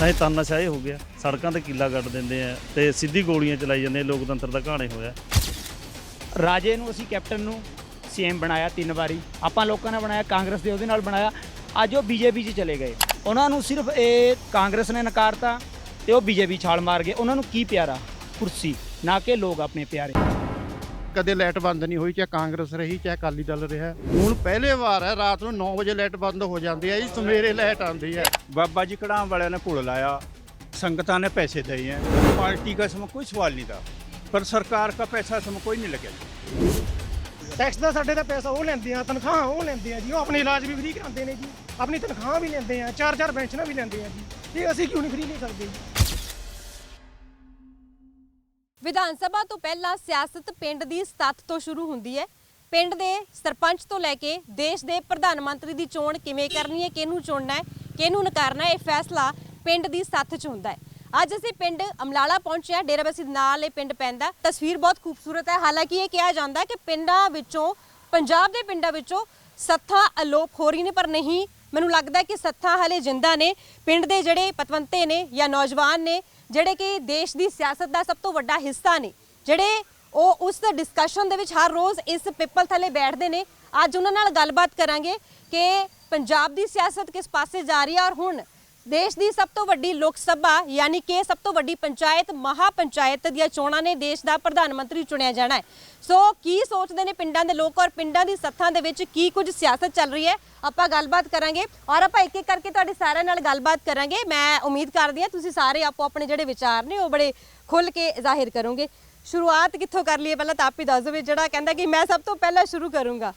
ਤਾਂ ਇਹ ਤਾਨਾਸ਼ਾਹੀ ਹੋ ਗਿਆ ਸੜਕਾਂ ਤੇ ਕੀਲਾ ਕੱਟ ਦਿੰਦੇ ਆ ਤੇ ਸਿੱਧੀ ਗੋਲੀਆਂ ਚਲਾਈ ਜਾਂਦੇ ਆ, ਲੋਕਤੰਤਰ ਦਾ ਘਾਣੇ ਹੋਇਆ। ਰਾਜੇ ਨੂੰ ਅਸੀਂ ਕੈਪਟਨ ਨੂੰ ਸੀਐਮ ਬਣਾਇਆ ਤਿੰਨ ਵਾਰੀ। ਆਪਾਂ ਲੋਕਾਂ ਨੇ ਬਣਾਇਆ ਕਾਂਗਰਸ ਦੇ ਉਹਦੇ ਨਾਲ ਬਣਾਇਆ। ਅੱਜ ਉਹ ਬੀਜੇਪੀ 'ਚ ਚਲੇ ਗਏ। ਉਹਨਾਂ ਨੂੰ ਸਿਰਫ ਇਹ ਕਾਂਗਰਸ ਨੇ ਨਕਾਰਤਾ ਤੇ ਉਹ ਬੀਜੇਪੀ ਛਾਲ ਮਾਰ ਗਏ। ਉਹਨਾਂ ਨੂੰ ਕੀ ਪਿਆਰਾ? ਕੁਰਸੀ। ਨਾ ਕਿ ਲੋਕ ਆਪਣੇ ਪਿਆਰੇ। ਕਦੇ ਲਾਈਟ ਬੰਦ ਨਹੀਂ ਹੋਈ ਚਾਹੇ ਕਾਂਗਰਸ ਰਹੀ ਚਾਹੇ ਅਕਾਲੀ ਦਲ ਰਿਹਾ ਹੁਣ ਪਹਿਲੇ ਵਾਰ ਹੈ ਰਾਤ ਨੂੰ 9 ਵਜੇ ਲਾਈਟ ਬੰਦ ਹੋ ਜਾਂਦੀ ਹੈ ਜੀ ਸਵੇਰੇ ਲਾਈਟ ਆਉਂਦੀ ਹੈ बाबा जी कड़ाम वाले ने पुल लाया संगता ने पैसे दिए हैं पार्टी का इसमें कोई सवाल नहीं था पर सरकार का पैसा इसमें कोई नहीं लगे ਟੈਕਸ ਦਾ ਸਾਡੇ ਦਾ ਪੈਸਾ ਉਹ ਲੈਂਦੇ ਆ ਤਨਖਾਹ ਉਹ ਲੈਂਦੇ ਆ ਜੀ ਉਹ ਆਪਣੇ ਇਲਾਜ ਵੀ ਫ੍ਰੀ ਕਰਾਉਂਦੇ ਨੇ ਜੀ ਆਪਣੀ ਤਨਖਾਹ ਵੀ ਲੈਂਦੇ ਆ ਚਾਰ ਚਾਰ ਪੈਨਸ਼ਨਾਂ ਵੀ ਲੈਂਦੇ ਆ ਜੀ ਤੇ ਅਸੀਂ ਕਿਉਂ ਨਹੀਂ ਫ੍ਰੀ ਲੈ ਸਕਦੇ ਜੀ ਵਿਧਾਨ ਸਭਾ ਤੋਂ ਪਹਿਲਾਂ ਸਿਆਸਤ ਪਿੰਡ ਦੀ ਸੱਥ ਤੋਂ ਸ਼ੁਰੂ ਹੁੰਦੀ ਹੈ। ਪਿੰਡ ਦੇ ਸਰਪੰਚ ਤੋਂ ਲੈ ਕੇ ਦੇਸ਼ ਦੇ ਪ੍ਰਧਾਨ ਮੰਤਰੀ ਦੀ ਚੋਣ ਕਿਵੇਂ ਕਰਨੀ ਹੈ, ਕਿਹਨੂੰ ਚੁਣਨਾ ਹੈ, ਕਿਹਨੂੰ ਨਕਾਰਨਾ ਹੈ, ਇਹ ਫੈਸਲਾ ਪਿੰਡ ਦੀ ਸੱਥ 'ਚ ਹੁੰਦਾ ਹੈ। ਅੱਜ ਅਸੀਂ ਪਿੰਡ ਅਮਲਾਲਾ ਪਹੁੰਚੇ ਹਾਂ ਡੇਰਾਬੱਸੀ ਦੇ ਨਾਲ ਇਹ ਪਿੰਡ ਪੈਂਦਾ ਤਸਵੀਰ ਬਹੁਤ ਖੂਬਸੂਰਤ ਹੈ। ਹਾਲਾਂਕਿ ਇਹ ਕਿਹਾ ਜਾਂਦਾ ਕਿ ਪਿੰਡਾਂ ਵਿੱਚੋਂ, ਪੰਜਾਬ ਦੇ ਪਿੰਡਾਂ ਵਿੱਚੋਂ ਸੱਥਾਂ ਅਲੋਪ ਹੋ ਰਹੀ ਨੇ, ਪਰ ਨਹੀਂ। ਮੈਨੂੰ ਲੱਗਦਾ ਕਿ ਸੱਥਾਂ ਹਲੇ ਜਿੰਦਾ ਨੇ। ਪਿੰਡ ਦੇ ਜਿਹੜੇ ਪਤਵੰਤੇ ਨੇ ਜਾਂ ਨੌਜਵਾਨ ਨੇ ਜਿਹੜੇ ਕਿ ਦੇਸ਼ ਦੀ ਸਿਆਸਤ ਦਾ ਸਭ ਤੋਂ ਵੱਡਾ ਹਿੱਸਾ ਨੇ, ਜਿਹੜੇ ਉਹ ਉਸ ਡਿਸਕਸ਼ਨ ਦੇ ਵਿੱਚ ਹਰ ਰੋਜ਼ ਇਸ ਪਿੱਪਲ ਥੱਲੇ ਬੈਠਦੇ ਨੇ। ਅੱਜ ਉਹਨਾਂ ਨਾਲ ਗੱਲਬਾਤ ਕਰਾਂਗੇ ਕਿ ਪੰਜਾਬ ਦੀ ਸਿਆਸਤ ਕਿਸ ਪਾਸੇ ਜਾ ਰਹੀ ਹੈ ਔਰ ਹੁਣ ਦੇਸ਼ ਦੀ ਸਭ ਤੋਂ ਵੱਡੀ ਲੋਕ ਸਭਾ, ਯਾਨੀ ਕਿ ਸਭ ਤੋਂ ਵੱਡੀ ਪੰਚਾਇਤ ਮਹਾ ਪੰਚਾਇਤ ਦੀਆਂ ਚੋਣਾਂ ਨੇ ਦੇਸ਼ ਦਾ ਪ੍ਰਧਾਨ ਮੰਤਰੀ ਚੁਣਿਆ ਜਾਣਾ ਹੈ। ਸੋ ਕੀ ਸੋਚਦੇ ਨੇ ਪਿੰਡਾਂ ਦੇ ਲੋਕ ਔਰ ਪਿੰਡਾਂ ਦੀ ਸੱਥਾਂ ਦੇ ਵਿੱਚ ਕੀ ਕੁਝ ਸਿਆਸਤ ਚੱਲ ਰਹੀ ਹੈ? ਆਪਾਂ ਗੱਲਬਾਤ ਕਰਾਂਗੇ ਔਰ ਆਪਾਂ ਇੱਕ ਇੱਕ ਕਰਕੇ ਤੁਹਾਡੇ ਸਾਰਿਆਂ ਨਾਲ ਗੱਲਬਾਤ ਕਰਾਂਗੇ। ਮੈਂ ਉਮੀਦ ਕਰਦੀ ਹਾਂ ਤੁਸੀਂ ਸਾਰੇ ਆਪੋ ਆਪਣੇ ਜਿਹੜੇ ਵਿਚਾਰ ਨੇ ਉਹ ਬੜੇ ਖੁੱਲ ਕੇ ਜ਼ਾਹਿਰ ਕਰੋਗੇ। ਸ਼ੁਰੂਆਤ ਕਿੱਥੋਂ ਕਰ ਲਈਏ? ਪਹਿਲਾਂ ਤਾਂ ਆਪ ਹੀ ਦੱਸ ਦਿਓ ਜਿਹੜਾ ਕਹਿੰਦਾ ਕਿ ਮੈਂ ਸਭ ਤੋਂ ਪਹਿਲਾਂ ਸ਼ੁਰੂ ਕਰੂੰਗਾ।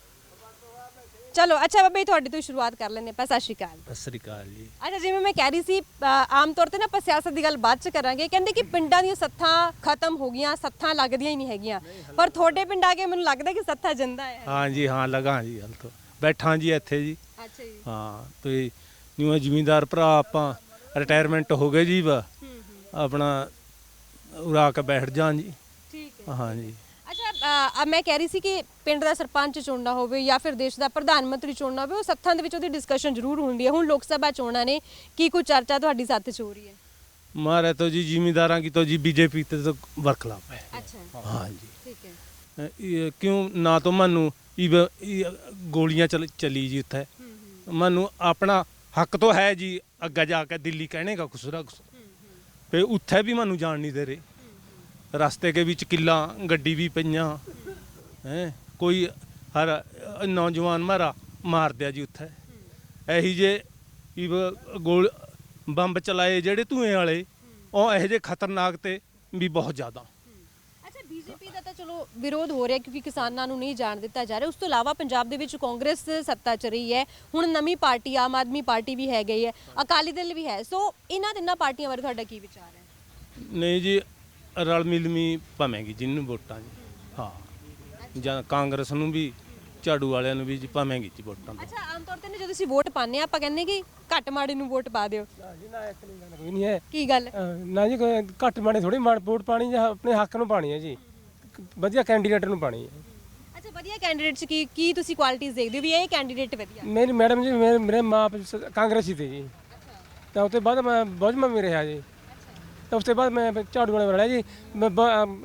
ਚਲੋ ਅੱਛਾ ਬਾਬਾ ਜੀ ਤੁਹਾਡੀ ਤੋਂ ਹੀ ਸ਼ੁਰੂਆਤ ਕਰ ਲੈਂਦੇ ਆਪਾਂ ਸਤਿ ਸ਼੍ਰੀ ਅਕਾਲ। ਸਤਿ ਸ੍ਰੀ ਅਕਾਲ ਜੀ। ਅੱਛਾ ਜਿਵੇਂ ਮੈਂ ਕਹਿ ਰਹੀ ਸੀ ਅ, ਆਮ ਤੌਰ ਤੇ ਨਾ ਆਪਾਂ ਸਿਆਸਤ ਦੀ ਗੱਲ ਬਾਅਦ ਚ ਕਰਾਂਗੇ। ਕਹਿੰਦੇ ਕਿ ਪਿੰਡਾਂ ਦੀਆਂ ਸੱਥਾਂ ਖਤਮ ਹੋ ਗਈਆਂ ਸੱਥਾਂ ਲੱਗਦੀਆਂ ਹੀ ਨਹੀਂ ਹੈਗੀਆਂ। ਪਰ ਤੁਹਾਡੇ ਪਿੰਡ ਆ ਕੇ ਮੈਨੂੰ ਲੱਗਦਾ ਕਿ ਸੱਥਾਂ ਜਿੰਦਾ ਹੈ। ਹਾਂ ਜੀ ਹਾਂ ਲਗਾ ਜੀ ਹਲ ਤੋਂ। ਬੈਠਾ ਜੀ ਇੱਥੇ ਜੀ। ਅੱਛਾ ਜੀ। ਹਾਂ ਤੇ ਨਿਊ ਜ਼ਿਮੀਂਦਾਰ ਭਰਾ ਆਪਾਂ ਰਿਟਾਇਰਮੈਂਟ ਹੋ ਗਏ ਜੀ ਵਾ ਆਪਣਾ ਉਰਾ ਕੇ ਬੈਠ ਜਾਂ ਜੀ। ਠੀਕ ਹੈ। ਹਾਂ ਜੀ। ਆ ਮੈਂ ਕਹਿ ਰਹੀ ਸੀ ਕਿ ਪਿੰਡ ਦਾ ਸਰਪੰਚ ਚੁਣਨਾ ਹੋਵੇ ਜਾਂ ਫਿਰ ਦੇਸ਼ ਦਾ ਪ੍ਰਧਾਨ ਮੰਤਰੀ ਚੁਣਨਾ ਹੋਵੇ ਉਹ ਸੱਥਾਂ ਦੇ ਵਿੱਚ ਉਹਦੀ ਡਿਸਕਸ਼ਨ ਜ਼ਰੂਰ ਹੁੰਦੀ ਹੈ। ਹੁਣ ਲੋਕ ਸਭਾ ਚੋਣਾਂ ਨੇ ਕੀ ਕੋਈ ਚਰਚਾ ਤੁਹਾਡੀ ਸੱਥ 'ਚ ਹੋ ਰਹੀ ਹੈ? ਮਾਰੇ ਤੋਂ ਜੀ ਜ਼ਿਮੀਦਾਰਾਂ ਕੀ ਤੋਂ ਜੀ ਬੀਜੇਪੀ ਤੇ ਤੋਂ ਵਰਖਲਾਪ ਹੈ ਅੱਛਾ। ਹਾਂ ਜੀ ਠੀਕ ਹੈ। ਇਹ ਕਿਉਂ ਨਾ ਤੋਂ ਮਾਨੂੰ ਗੋਲੀਆਂ ਚਲੀ ਜੀ ਉੱਥੇ। ਮਾਨੂੰ ਆਪਣਾ ਹੱਕ ਤੋਂ ਹੈ ਜੀ ਅੱਗਾ ਜਾ ਕੇ ਦਿੱਲੀ ਕਹਿਣੇਗਾ ਕੁਸਰਾ ਕੁਸ ਤੇ ਉੱਥੇ ਵੀ ਮਾਨੂੰ ਜਾਣ ਨਹੀਂ ਦੇ ਰਹੇ। ਰਸਤੇ के ਵਿੱਚ ਕਿੱਲਾ ਗੱਡੀ ਵੀ ਪਈਆਂ ਹੈ ਕੋਈ ਹਰ ਨੌਜਵਾਨ ਮਾਰਾ ਮਾਰ ਦਿਆ ਜੀ ਉੱਥੇ। ਇਹੀ ਜੇ ਇਵ ਗੋਲ ਬੰਬ ਚਲਾਏ ਜਿਹੜੇ ਧੂਏ ਵਾਲੇ ਉਹ ਇਹੋ ਜਿਹੇ ਖਤਰਨਾਕ ਤੇ ਵੀ ਬਹੁਤ ਜ਼ਿਆਦਾ। ਅੱਛਾ ਬੀਜੇਪੀ ਦਾ ਤਾਂ ਚਲੋ ਵਿਰੋਧ ਹੋ ਰਿਹਾ ਕਿਉਂਕਿ ਕਿਸਾਨਾਂ ਨੂੰ ਨਹੀਂ ਜਾਣ ਦਿੱਤਾ ਜਾ ਰਿਹਾ। ਉਸ ਤੋਂ ਇਲਾਵਾ ਪੰਜਾਬ ਦੇ ਵਿੱਚ ਕਾਂਗਰਸ ਸੱਤਾ 'ਚ ਰਹੀ ਹੈ। ਹੁਣ ਨਵੀਂ ਪਾਰਟੀ ਆਮ ਆਦਮੀ ਪਾਰਟੀ ਵੀ ਹੈ ਗਈ ਹੈ। ਅਕਾਲੀ ਦਲ ਵੀ ਹੈ। ਸੋ ਇਹਨਾਂ ਤਿੰਨਾਂ ਪਾਰਟੀਆਂ ਬਾਰੇ ਤੁਹਾਡਾ ਕੀ ਵਿਚਾਰ ਹੈ? ਨਹੀਂ ਜੀ ਰਲ ਮਿਲਮੀ ਭਵੇਂਗੀ ਜਿਹਨੂੰ ਵੋਟਾਂ ਜੀ। ਹਾਂ। ਜਾਂ ਕਾਂਗਰਸ ਨੂੰ ਵੀ ਝਾੜੂ ਵਾਲਿਆਂ ਨੂੰ ਵੀ ਜੀ ਭਵੇਂਗੀ ਜੀ ਵੋਟਾਂ ਦੀ ਅੱਛਾ ਆਮ ਤੌਰ ਤੇ ਨਾ ਜਦੋਂ ਅਸੀਂ ਵੋਟ ਪਾਉਂਦੇ ਆ ਆਪਾਂ ਕਹਿੰਦੇ ਕਿ ਘੱਟ ਮਾੜੇ ਨੂੰ ਵੋਟ ਪਾ ਦਿਓ। ਕੋਈ ਨਹੀਂ ਹੈ। ਕੀ ਗੱਲ? ਨਾ ਜੀ ਕੋਈ ਘੱਟ ਮਾਣੇ ਥੋੜੀ ਮਾੜ ਵੋਟ ਪਾਣੀ ਜਾਂ ਆਪਣੇ ਹੱਕ ਨੂੰ ਪਾਣੀ ਹੈ ਜੀ। ਵਧੀਆ ਕੈਂਡੀਡੇਟ ਨੂੰ ਪਾਣੀ ਹੈ। ਅੱਛਾ ਵਧੀਆ ਕੈਂਡੀਡੇਟ ਚ ਕੀ ਕੀ ਤੁਸੀਂ ਕੁਆਲਿਟੀਆਂ ਦੇਖਦੇ ਹੋ ਵੀ ਇਹ ਕੈਂਡੀਡੇਟ ਵਧੀਆ? ਮੇਰੀ ਮੈਡਮ ਜੀ ਮੇਰੇ ਮੇਰੇ ਮਾਂ ਕਾਂਗਰਸੀ ਤੇ ਜੀ। ਤਾਂ ਉਸ ਤੋਂ ਬਾਅਦ ਮੈਂ ਬਹੁਤ ਮੈਂ ਰਿਹਾ ਜੀ। ਤੇ ਉਸ ਤੋਂ ਬਾਅਦ ਮੈਂ ਝਾੜੂ ਵਾਲੇ ਰਲਿਆ ਜੀ। ਮੈਂ